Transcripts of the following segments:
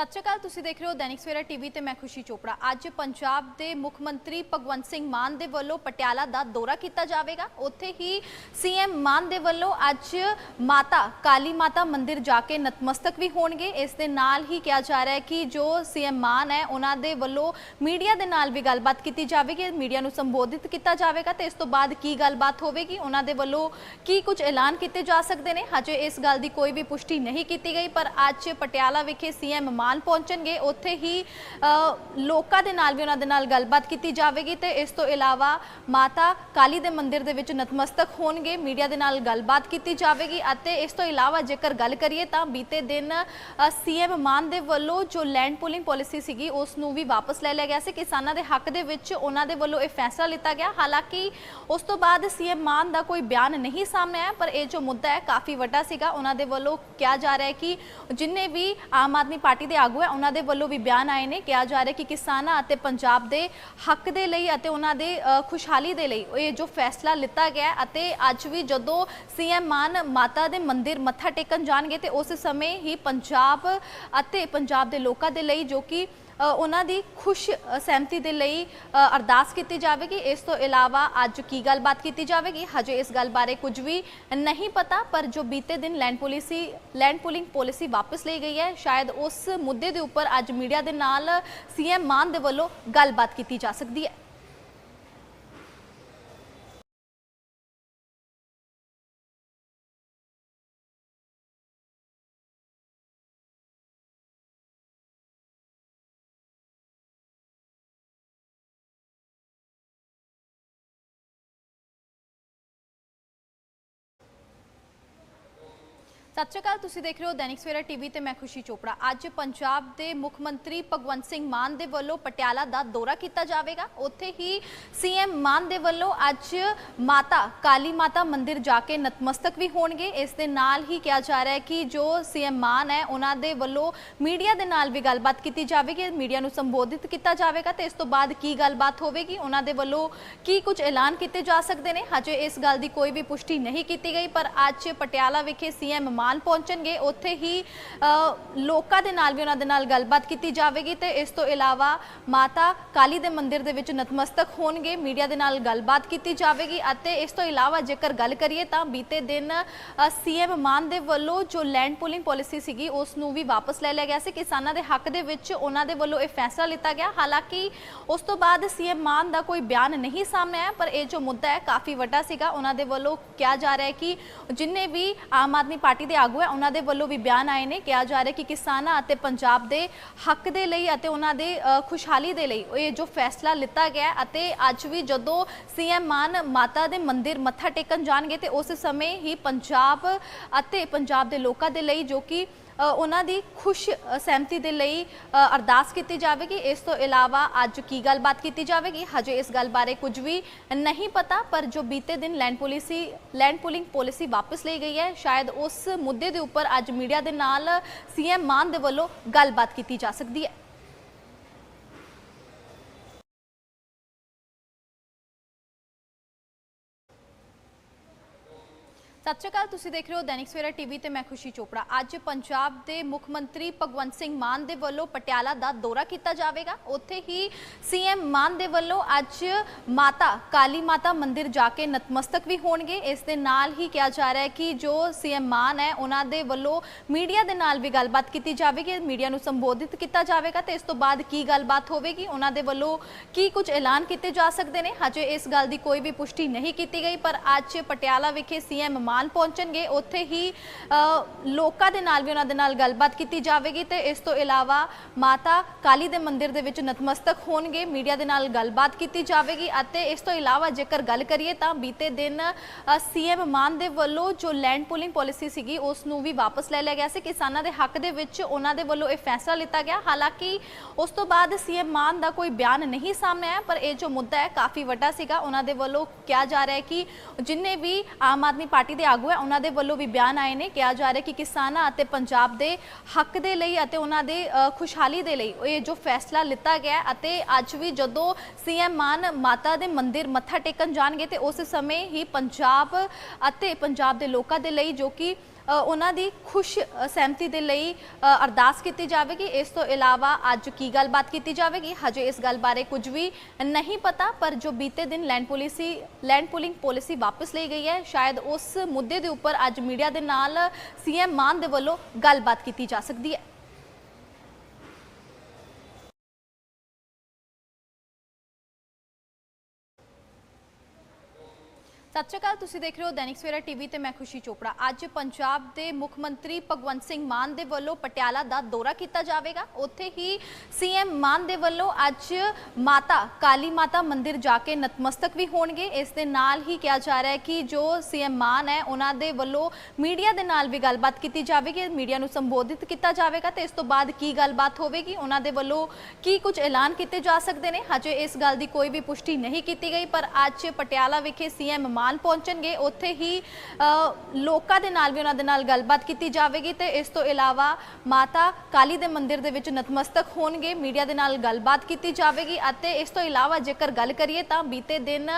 ਸਤਿ ਸ਼੍ਰੀ ਅਕਾਲ, ਤੁਸੀਂ ਦੇਖ ਰਹੇ ਹੋ ਦੈਨਿਕ ਸਵੇਰਾ ਟੀਵੀ ਤੇ ਮੈਂ ਖੁਸ਼ੀ ਚੋਪੜਾ। ਅੱਜ ਪੰਜਾਬ ਦੇ ਮੁੱਖ ਮੰਤਰੀ ਭਗਵੰਤ ਸਿੰਘ ਮਾਨ ਦੇ ਵੱਲੋਂ ਪਟਿਆਲਾ ਦਾ ਦੌਰਾ ਕੀਤਾ ਜਾਵੇਗਾ। ਉੱਥੇ ਹੀ ਸੀਐਮ ਮਾਨ ਦੇ ਵੱਲੋਂ ਅੱਜ ਮਾਤਾ, ਕਾਲੀ ਮਾਤਾ ਮੰਦਿਰ ਜਾ ਕੇ ਨਤਮਸਤਕ ਵੀ ਹੋਣਗੇ। ਇਸ ਦੇ ਨਾਲ ਹੀ ਕਿਹਾ ਜਾ ਰਿਹਾ ਹੈ ਕਿ ਜੋ ਸੀਐਮ ਮਾਨ ਹੈ, ਉਹਨਾਂ ਦੇ ਵੱਲੋਂ ਮੀਡੀਆ ਦੇ ਨਾਲ ਵੀ ਗੱਲਬਾਤ ਕੀਤੀ ਜਾਵੇਗੀ। ਮੀਡੀਆ ਨੂੰ ਸੰਬੋਧਿਤ ਕੀਤਾ ਜਾਵੇਗਾ ਤੇ ਇਸ ਤੋਂ ਬਾਅਦ ਕੀ ਗੱਲਬਾਤ ਹੋਵੇਗੀ, ਉਹਨਾਂ ਦੇ ਵੱਲੋਂ ਕੀ ਕੁਝ ਐਲਾਨ ਕੀਤੇ ਜਾ ਸਕਦੇ ਨੇ? ਹਜੇ ਇਸ ਗੱਲ ਦੀ ਕੋਈ ਵੀ ਪੁਸ਼ਟੀ ਨਹੀਂ ਕੀਤੀ ਗਈ, ਪਰ ਅੱਜ ਪਟਿਆਲਾ ਵਿਖੇ ਸੀਐਮ ਮਾਨ ਪਹੁੰਚਣਗੇ, ਉੱਥੇ ਹੀ ਲੋਕਾਂ ਦੇ ਨਾਲ ਵੀ ਉਹਨਾਂ ਦੇ ਨਾਲ ਗੱਲਬਾਤ ਕੀਤੀ ਜਾਵੇਗੀ ਤੇ ਇਸ ਤੋਂ ਇਲਾਵਾ ਮਾਤਾ ਕਾਲੀ ਦੇ ਮੰਦਿਰ ਦੇ ਵਿੱਚ ਨਤਮਸਤਕ ਹੋਣਗੇ, ਮੀਡੀਆ ਦੇ ਨਾਲ ਗੱਲਬਾਤ ਕੀਤੀ ਜਾਵੇਗੀ ਅਤੇ ਇਸ ਤੋਂ ਇਲਾਵਾ ਜੇਕਰ ਗੱਲ ਕਰੀਏ ਤਾਂ ਬੀਤੇ ਦਿਨ ਸੀਐਮ ਮਾਨ ਦੇ ਵੱਲੋਂ ਜੋ ਲੈਂਡ ਪੂਲਿੰਗ ਪਾਲਿਸੀ ਸੀਗੀ, ਉਸ ਨੂੰ ਵੀ ਵਾਪਸ ਲੈ ਲਿਆ ਗਿਆ ਸੀ। ਕਿਸਾਨਾਂ ਦੇ ਹੱਕ ਦੇ ਵਿੱਚ ਉਹਨਾਂ ਦੇ ਵੱਲੋਂ ਇਹ ਫੈਸਲਾ ਲਿੱਤਾ ਗਿਆ। ਹਾਲਾਂਕਿ ਉਸ ਤੋਂ ਬਾਅਦ ਸੀਐਮ ਮਾਨ ਦਾ ਕੋਈ ਬਿਆਨ ਨਹੀਂ ਸਾਹਮਣੇ ਆਇਆ, ਪਰ ਇਹ ਜੋ ਮੁੱਦਾ ਹੈ, ਕਾਫੀ ਵੱਡਾ ਸੀਗਾ। ਉਹਨਾਂ ਦੇ ਵੱਲੋਂ ਕਿਹਾ ਜਾ ਰਿਹਾ ਹੈ ਕਿ ਜਿੰਨੇ ਵੀ ਆਮ ਆਦਮੀ ਪਾਰਟੀ ਦੇ ਆਗੂ ਹੈ। ਉਹਨਾਂ ਦੇ ਵੱਲੋਂ ਵੀ ਬਿਆਨ ਆਏ ਨੇ। ਕਿਹਾ ਜਾ ਰਿਹਾ ਕਿ ਕਿਸਾਨਾਂ ਅਤੇ ਪੰਜਾਬ ਦੇ ਹੱਕ ਦੇ ਲਈ ਅਤੇ ਉਹਨਾਂ ਦੇ ਖੁਸ਼ਹਾਲੀ ਦੇ ਲਈ ਇਹ ਜੋ ਫੈਸਲਾ ਲਿੱਤਾ ਗਿਆ ਅਤੇ ਅੱਜ ਵੀ ਜਦੋਂ ਸੀਐਮ ਮਾਨ ਮਾਤਾ ਦੇ ਮੰਦਿਰ ਮੱਥਾ ਟੇਕਣ ਜਾਣਗੇ ਤੇ ਉਸ ਸਮੇਂ ਹੀ ਪੰਜਾਬ ਅਤੇ ਪੰਜਾਬ ਦੇ ਲੋਕਾਂ ਦੇ ਲਈ ਜੋ ਕਿ ਉਹਨਾਂ ਦੀ ਖੁਸ਼ ਸਹਿਮਤੀ ਦੇ ਲਈ ਅਰਦਾਸ ਕੀਤੀ ਜਾਵੇਗੀ। ਇਸ ਤੋਂ ਇਲਾਵਾ ਅੱਜ ਕੀ ਗੱਲਬਾਤ ਕੀਤੀ ਜਾਵੇਗੀ? ਹਜੇ ਇਸ ਗੱਲ ਬਾਰੇ ਕੁਝ ਵੀ ਨਹੀਂ ਪਤਾ, ਪਰ ਜੋ ਬੀਤੇ ਦਿਨ land policy, land pooling policy ਵਾਪਸ ਲਈ ਗਈ ਹੈ, ਸ਼ਾਇਦ ਉਸ ਮੁੱਦੇ ਦੇ ਉੱਪਰ ਅੱਜ ਮੀਡੀਆ ਦੇ ਨਾਲ ਸੀਐਮ ਮਾਨ ਦੇ ਵੱਲੋਂ ਗੱਲਬਾਤ ਕੀਤੀ ਜਾ ਸਕਦੀ ਹੈ। ਸਤਿ ਸ਼੍ਰੀ ਅਕਾਲ, ਤੁਸੀਂ ਦੇਖ ਰਹੇ ਹੋ ਦੈਨਿਕ ਸਵੇਰਾ ਟੀਵੀ ਤੇ ਮੈਂ ਖੁਸ਼ੀ ਚੋਪੜਾ। ਅੱਜ ਪੰਜਾਬ ਦੇ ਮੁੱਖ ਮੰਤਰੀ ਭਗਵੰਤ ਸਿੰਘ ਮਾਨ ਦੇ ਵੱਲੋਂ ਪਟਿਆਲਾ ਦਾ ਦੌਰਾ ਕੀਤਾ ਜਾਵੇਗਾ। ਉੱਥੇ ਹੀ ਸੀਐਮ ਮਾਨ ਦੇ ਵੱਲੋਂ ਅੱਜ ਮਾਤਾ, ਕਾਲੀ ਮਾਤਾ ਮੰਦਿਰ ਜਾ ਕੇ ਨਤਮਸਤਕ ਵੀ ਹੋਣਗੇ। ਇਸ ਦੇ ਨਾਲ ਹੀ ਕਿਹਾ ਜਾ ਰਿਹਾ ਹੈ ਕਿ ਜੋ ਸੀਐਮ ਮਾਨ ਹੈ, ਉਹਨਾਂ ਦੇ ਵੱਲੋਂ ਮੀਡੀਆ ਦੇ ਨਾਲ ਵੀ ਗੱਲਬਾਤ ਕੀਤੀ ਜਾਵੇਗੀ। ਮੀਡੀਆ ਨੂੰ ਸੰਬੋਧਿਤ ਕੀਤਾ ਜਾਵੇਗਾ ਤੇ ਇਸ ਤੋਂ ਬਾਅਦ ਕੀ ਗੱਲਬਾਤ ਹੋਵੇਗੀ, ਉਹਨਾਂ ਦੇ ਵੱਲੋਂ ਕੀ ਕੁਝ ਐਲਾਨ ਕੀਤੇ ਜਾ ਸਕਦੇ ਨੇ? ਹਜੇ ਇਸ ਗੱਲ ਦੀ ਕੋਈ ਵੀ ਪੁਸ਼ਟੀ ਨਹੀਂ ਕੀਤੀ ਗਈ, ਪਰ ਅੱਜ ਪਟਿਆਲਾ ਵਿਖੇ ਸੀਐਮ ਮਾਨ ਪਹੁੰਚਣਗੇ, ਉੱਥੇ ਹੀ ਲੋਕਾਂ ਦੇ ਨਾਲ ਵੀ ਉਹਨਾਂ ਦੇ ਨਾਲ ਗੱਲਬਾਤ ਕੀਤੀ ਜਾਵੇਗੀ ਤੇ ਇਸ ਤੋਂ ਇਲਾਵਾ ਮਾਤਾ ਕਾਲੀ ਦੇ ਮੰਦਿਰ ਦੇ ਵਿੱਚ ਨਤਮਸਤਕ ਹੋਣਗੇ, ਮੀਡੀਆ ਦੇ ਨਾਲ ਗੱਲਬਾਤ ਕੀਤੀ ਜਾਵੇਗੀ ਅਤੇ ਇਸ ਤੋਂ ਇਲਾਵਾ ਜੇਕਰ ਗੱਲ ਕਰੀਏ ਤਾਂ ਬੀਤੇ ਦਿਨ ਸੀਐਮ ਮਾਨ ਦੇ ਵੱਲੋਂ ਜੋ ਲੈਂਡ ਪੂਲਿੰਗ ਪਾਲਿਸੀ ਸੀਗੀ, ਉਸ ਨੂੰ ਵੀ ਵਾਪਸ ਲੈ ਲਿਆ ਗਿਆ ਸੀ। ਕਿਸਾਨਾਂ ਦੇ ਹੱਕ ਦੇ ਵਿੱਚ ਉਹਨਾਂ ਦੇ ਵੱਲੋਂ ਇਹ ਫੈਸਲਾ ਲਿੱਤਾ ਗਿਆ। ਹਾਲਾਂਕਿ ਉਸ ਤੋਂ ਬਾਅਦ ਸੀਐਮ ਮਾਨ ਦਾ ਕੋਈ ਬਿਆਨ ਨਹੀਂ ਸਾਹਮਣੇ ਆਇਆ, ਪਰ ਇਹ ਜੋ ਮੁੱਦਾ ਹੈ, ਕਾਫੀ ਵੱਡਾ ਸੀਗਾ। ਉਹਨਾਂ ਦੇ ਵੱਲੋਂ ਕਿਹਾ ਜਾ ਰਿਹਾ ਹੈ ਕਿ ਜਿੰਨੇ ਵੀ ਆਮ ਆਦਮੀ ਪਾਰਟੀ ਦੇ ਆਗੂ ਹੈ। ਉਹਨਾਂ ਦੇ ਵੱਲੋਂ ਵੀ ਬਿਆਨ ਆਏ ਨੇ। ਕਿਹਾ ਜਾ ਰਿਹਾ ਕਿ ਕਿਸਾਨਾਂ ਅਤੇ ਪੰਜਾਬ ਦੇ ਹੱਕ ਦੇ ਲਈ ਅਤੇ ਉਹਨਾਂ ਦੇ ਖੁਸ਼ਹਾਲੀ ਦੇ ਲਈ ਇਹ ਜੋ ਫੈਸਲਾ ਲਿੱਤਾ ਗਿਆ ਅਤੇ ਅੱਜ ਵੀ ਜਦੋਂ ਸੀਐਮ ਮਾਨ ਮਾਤਾ ਦੇ ਮੰਦਿਰ ਮੱਥਾ ਟੇਕਣ ਜਾਣਗੇ ਤੇ ਉਸ ਸਮੇਂ ਹੀ ਪੰਜਾਬ ਅਤੇ ਪੰਜਾਬ ਦੇ ਲੋਕਾਂ ਦੇ ਲਈ ਜੋ ਕਿ ਉਹਨਾਂ ਦੀ ਖੁਸ਼ ਸਹਿਮਤੀ ਦੇ ਲਈ ਅਰਦਾਸ ਕੀਤੀ ਜਾਵੇਗੀ। ਇਸ ਤੋਂ ਇਲਾਵਾ ਅੱਜ ਕੀ ਗੱਲਬਾਤ ਕੀਤੀ ਜਾਵੇਗੀ? ਹਜੇ ਇਸ ਗੱਲ ਬਾਰੇ ਕੁਝ ਵੀ ਨਹੀਂ ਪਤਾ, ਪਰ ਜੋ ਬੀਤੇ ਦਿਨ land policy, land pooling policy ਵਾਪਸ ਲਈ ਗਈ ਹੈ, ਸ਼ਾਇਦ ਉਸ ਮੁੱਦੇ ਦੇ ਉੱਪਰ ਅੱਜ ਮੀਡੀਆ ਦੇ ਨਾਲ ਸੀਐਮ ਮਾਨ ਦੇ ਵੱਲੋਂ ਗੱਲਬਾਤ ਕੀਤੀ ਜਾ ਸਕਦੀ ਹੈ। ਸਤਿ ਸ਼੍ਰੀ ਅਕਾਲ, ਤੁਸੀਂ ਦੇਖ ਰਹੇ ਹੋ ਦੈਨਿਕ ਸਵੇਰਾ ਟੀਵੀ ਤੇ ਮੈਂ ਖੁਸ਼ੀ ਚੋਪੜਾ। ਅੱਜ ਪੰਜਾਬ ਦੇ ਮੁੱਖ ਮੰਤਰੀ ਭਗਵੰਤ ਸਿੰਘ ਮਾਨ ਦੇ ਵੱਲੋਂ ਪਟਿਆਲਾ ਦਾ ਦੌਰਾ ਕੀਤਾ ਜਾਵੇਗਾ। ਉੱਥੇ ਹੀ ਸੀਐਮ ਮਾਨ ਦੇ ਵੱਲੋਂ ਅੱਜ ਮਾਤਾ, ਕਾਲੀ ਮਾਤਾ ਮੰਦਿਰ ਜਾ ਕੇ ਨਤਮਸਤਕ ਵੀ ਹੋਣਗੇ। ਇਸ ਦੇ ਨਾਲ ਹੀ ਕਿਹਾ ਜਾ ਰਿਹਾ ਹੈ ਕਿ ਜੋ ਸੀਐਮ ਮਾਨ ਹੈ, ਉਹਨਾਂ ਦੇ ਵੱਲੋਂ ਮੀਡੀਆ ਦੇ ਨਾਲ ਵੀ ਗੱਲਬਾਤ ਕੀਤੀ ਜਾਵੇਗੀ, ਮੀਡੀਆ ਨੂੰ ਸੰਬੋਧਿਤ ਕੀਤਾ ਜਾਵੇਗਾ ਤੇ ਇਸ ਤੋਂ ਬਾਅਦ ਕੀ ਗੱਲਬਾਤ ਹੋਵੇਗੀ, ਉਹਨਾਂ ਦੇ ਵੱਲੋਂ ਕੀ ਕੁਝ ਐਲਾਨ ਕੀਤੇ ਜਾ ਸਕਦੇ ਨੇ? ਹਜੇ ਇਸ ਗੱਲ ਦੀ ਕੋਈ ਵੀ ਪੁਸ਼ਟੀ ਨਹੀਂ ਕੀਤੀ ਗਈ, ਪਰ ਅੱਜ ਪਟਿਆਲਾ ਵਿਖੇ ਸੀਐਮ ਮਾਨ ਪਹੁੰਚਣਗੇ, ਉੱਥੇ ਹੀ ਲੋਕਾਂ ਦੇ ਨਾਲ ਵੀ ਉਹਨਾਂ ਦੇ ਨਾਲ ਗੱਲਬਾਤ ਕੀਤੀ ਜਾਵੇਗੀ ਤੇ ਇਸ ਤੋਂ ਇਲਾਵਾ ਮਾਤਾ ਕਾਲੀ ਦੇ ਮੰਦਿਰ ਦੇ ਵਿੱਚ ਨਤਮਸਤਕ ਹੋਣਗੇ, ਮੀਡੀਆ ਦੇ ਨਾਲ ਗੱਲਬਾਤ ਕੀਤੀ ਜਾਵੇਗੀ ਅਤੇ ਇਸ ਤੋਂ ਇਲਾਵਾ ਜੇਕਰ ਗੱਲ ਕਰੀਏ ਤਾਂ ਬੀਤੇ ਦਿਨ ਸੀਐਮ ਮਾਨ ਦੇ ਵੱਲੋਂ ਜੋ ਲੈਂਡ ਪੂਲਿੰਗ ਪਾਲਿਸੀ ਸੀਗੀ, ਉਸ ਨੂੰ ਵੀ ਵਾਪਸ ਲੈ ਲਿਆ ਗਿਆ ਸੀ। ਕਿਸਾਨਾਂ ਦੇ ਹੱਕ ਦੇ ਵਿੱਚ ਉਹਨਾਂ ਦੇ ਵੱਲੋਂ ਇਹ ਫੈਸਲਾ ਲਿੱਤਾ ਗਿਆ। ਹਾਲਾਂਕਿ ਉਸ ਤੋਂ ਬਾਅਦ ਸੀਐਮ ਮਾਨ ਦਾ ਕੋਈ ਬਿਆਨ ਨਹੀਂ ਸਾਹਮਣੇ ਆਇਆ, ਪਰ ਇਹ ਜੋ ਮੁੱਦਾ ਹੈ, ਕਾਫੀ ਵੱਡਾ ਸੀਗਾ। ਉਹਨਾਂ ਦੇ ਵੱਲੋਂ ਕਿਹਾ ਜਾ ਰਿਹਾ ਹੈ ਕਿ ਜਿੰਨੇ ਵੀ ਆਮ ਆਦਮੀ ਪਾਰਟੀ ਦੇ ਆਗੂ ਹੈ, ਉਹਨਾਂ ਦੇ ਵੱਲੋਂ ਵੀ ਬਿਆਨ ਆਏ ਨੇ। ਕਿਹਾ ਜਾ ਰਿਹਾ ਕਿ ਕਿਸਾਨਾਂ ਅਤੇ ਪੰਜਾਬ ਦੇ ਹੱਕ ਦੇ ਲਈ ਅਤੇ ਉਹਨਾਂ ਦੇ ਖੁਸ਼ਹਾਲੀ ਦੇ ਲਈ ਇਹ ਜੋ ਫੈਸਲਾ ਲਿੱਤਾ ਗਿਆ ਅਤੇ ਅੱਜ ਵੀ ਜਦੋਂ ਸੀਐਮ ਮਾਨ ਮਾਤਾ ਦੇ ਮੰਦਿਰ ਮੱਥਾ ਟੇਕਣ ਜਾਣਗੇ ਤੇ ਉਸ ਸਮੇਂ ਹੀ ਪੰਜਾਬ ਅਤੇ ਪੰਜਾਬ ਦੇ ਲੋਕਾਂ ਦੇ ਲਈ ਜੋ ਕਿ ਉਹਨਾਂ ਦੀ ਖੁਸ਼ ਸਹਿਮਤੀ ਦੇ ਲਈ ਅਰਦਾਸ ਕੀਤੀ ਜਾਵੇਗੀ। ਇਸ ਤੋਂ ਇਲਾਵਾ ਅੱਜ ਕੀ ਗੱਲਬਾਤ ਕੀਤੀ ਜਾਵੇਗੀ? ਹਜੇ ਇਸ ਗੱਲ ਬਾਰੇ ਕੁਝ ਵੀ ਨਹੀਂ ਪਤਾ, ਪਰ ਜੋ ਬੀਤੇ ਦਿਨ land policy, land pooling policy ਵਾਪਸ ਲਈ ਗਈ ਹੈ, ਸ਼ਾਇਦ ਉਸ ਮੁੱਦੇ ਦੇ ਉੱਪਰ ਅੱਜ ਮੀਡੀਆ ਦੇ ਨਾਲ ਸੀਐਮ ਮਾਨ ਦੇ ਵੱਲੋਂ ਗੱਲਬਾਤ ਕੀਤੀ ਜਾ ਸਕਦੀ ਹੈ। ਸਤਿ ਸ਼੍ਰੀ ਅਕਾਲ, ਤੁਸੀਂ ਦੇਖ ਰਹੇ ਹੋ ਦੈਨਿਕ ਸਵੇਰਾ ਟੀਵੀ ਤੇ ਮੈਂ ਖੁਸ਼ੀ ਚੋਪੜਾ। ਅੱਜ ਪੰਜਾਬ ਦੇ ਮੁੱਖ ਮੰਤਰੀ ਭਗਵੰਤ ਸਿੰਘ ਮਾਨ ਦੇ ਵੱਲੋਂ ਪਟਿਆਲਾ ਦਾ ਦੌਰਾ ਕੀਤਾ ਜਾਵੇਗਾ। ਉੱਥੇ ਹੀ ਸੀਐਮ ਮਾਨ ਦੇ ਵੱਲੋਂ ਅੱਜ ਮਾਤਾ, ਕਾਲੀ ਮਾਤਾ ਮੰਦਿਰ ਜਾ ਕੇ ਨਤਮਸਤਕ ਵੀ ਹੋਣਗੇ। ਇਸ ਦੇ ਨਾਲ ਹੀ ਕਿਹਾ ਜਾ ਰਿਹਾ ਹੈ ਕਿ ਜੋ ਸੀਐਮ ਮਾਨ ਹੈ, ਉਹਨਾਂ ਦੇ ਵੱਲੋਂ ਮੀਡੀਆ ਦੇ ਨਾਲ ਵੀ ਗੱਲਬਾਤ ਕੀਤੀ ਜਾਵੇਗੀ, ਮੀਡੀਆ ਨੂੰ ਸੰਬੋਧਿਤ ਕੀਤਾ ਜਾਵੇਗਾ ਤੇ ਇਸ ਤੋਂ ਬਾਅਦ ਕੀ ਗੱਲਬਾਤ ਹੋਵੇਗੀ, ਉਹਨਾਂ ਦੇ ਵੱਲੋਂ ਕੀ ਕੁਝ ਐਲਾਨ ਕੀਤੇ ਜਾ ਸਕਦੇ ਨੇ? ਹਜੇ ਇਸ ਗੱਲ ਦੀ ਕੋਈ ਵੀ ਪੁਸ਼ਟੀ ਨਹੀਂ ਕੀਤੀ ਗਈ, ਪਰ ਅੱਜ ਪਟਿਆਲਾ ਵਿਖੇ ਸੀਐਮ ਮਾਨ ਪਹੁੰਚਣਗੇ, ਉੱਥੇ ਹੀ ਲੋਕਾਂ ਦੇ ਨਾਲ ਵੀ ਉਹਨਾਂ ਦੇ ਨਾਲ ਗੱਲਬਾਤ ਕੀਤੀ ਜਾਵੇਗੀ ਤੇ ਇਸ ਤੋਂ ਇਲਾਵਾ ਮਾਤਾ ਕਾਲੀ ਦੇ ਮੰਦਿਰ ਦੇ ਵਿੱਚ ਨਤਮਸਤਕ ਹੋਣਗੇ, ਮੀਡੀਆ ਦੇ ਨਾਲ ਗੱਲਬਾਤ ਕੀਤੀ ਜਾਵੇਗੀ ਅਤੇ ਇਸ ਤੋਂ ਇਲਾਵਾ ਜੇਕਰ ਗੱਲ ਕਰੀਏ ਤਾਂ ਬੀਤੇ ਦਿਨ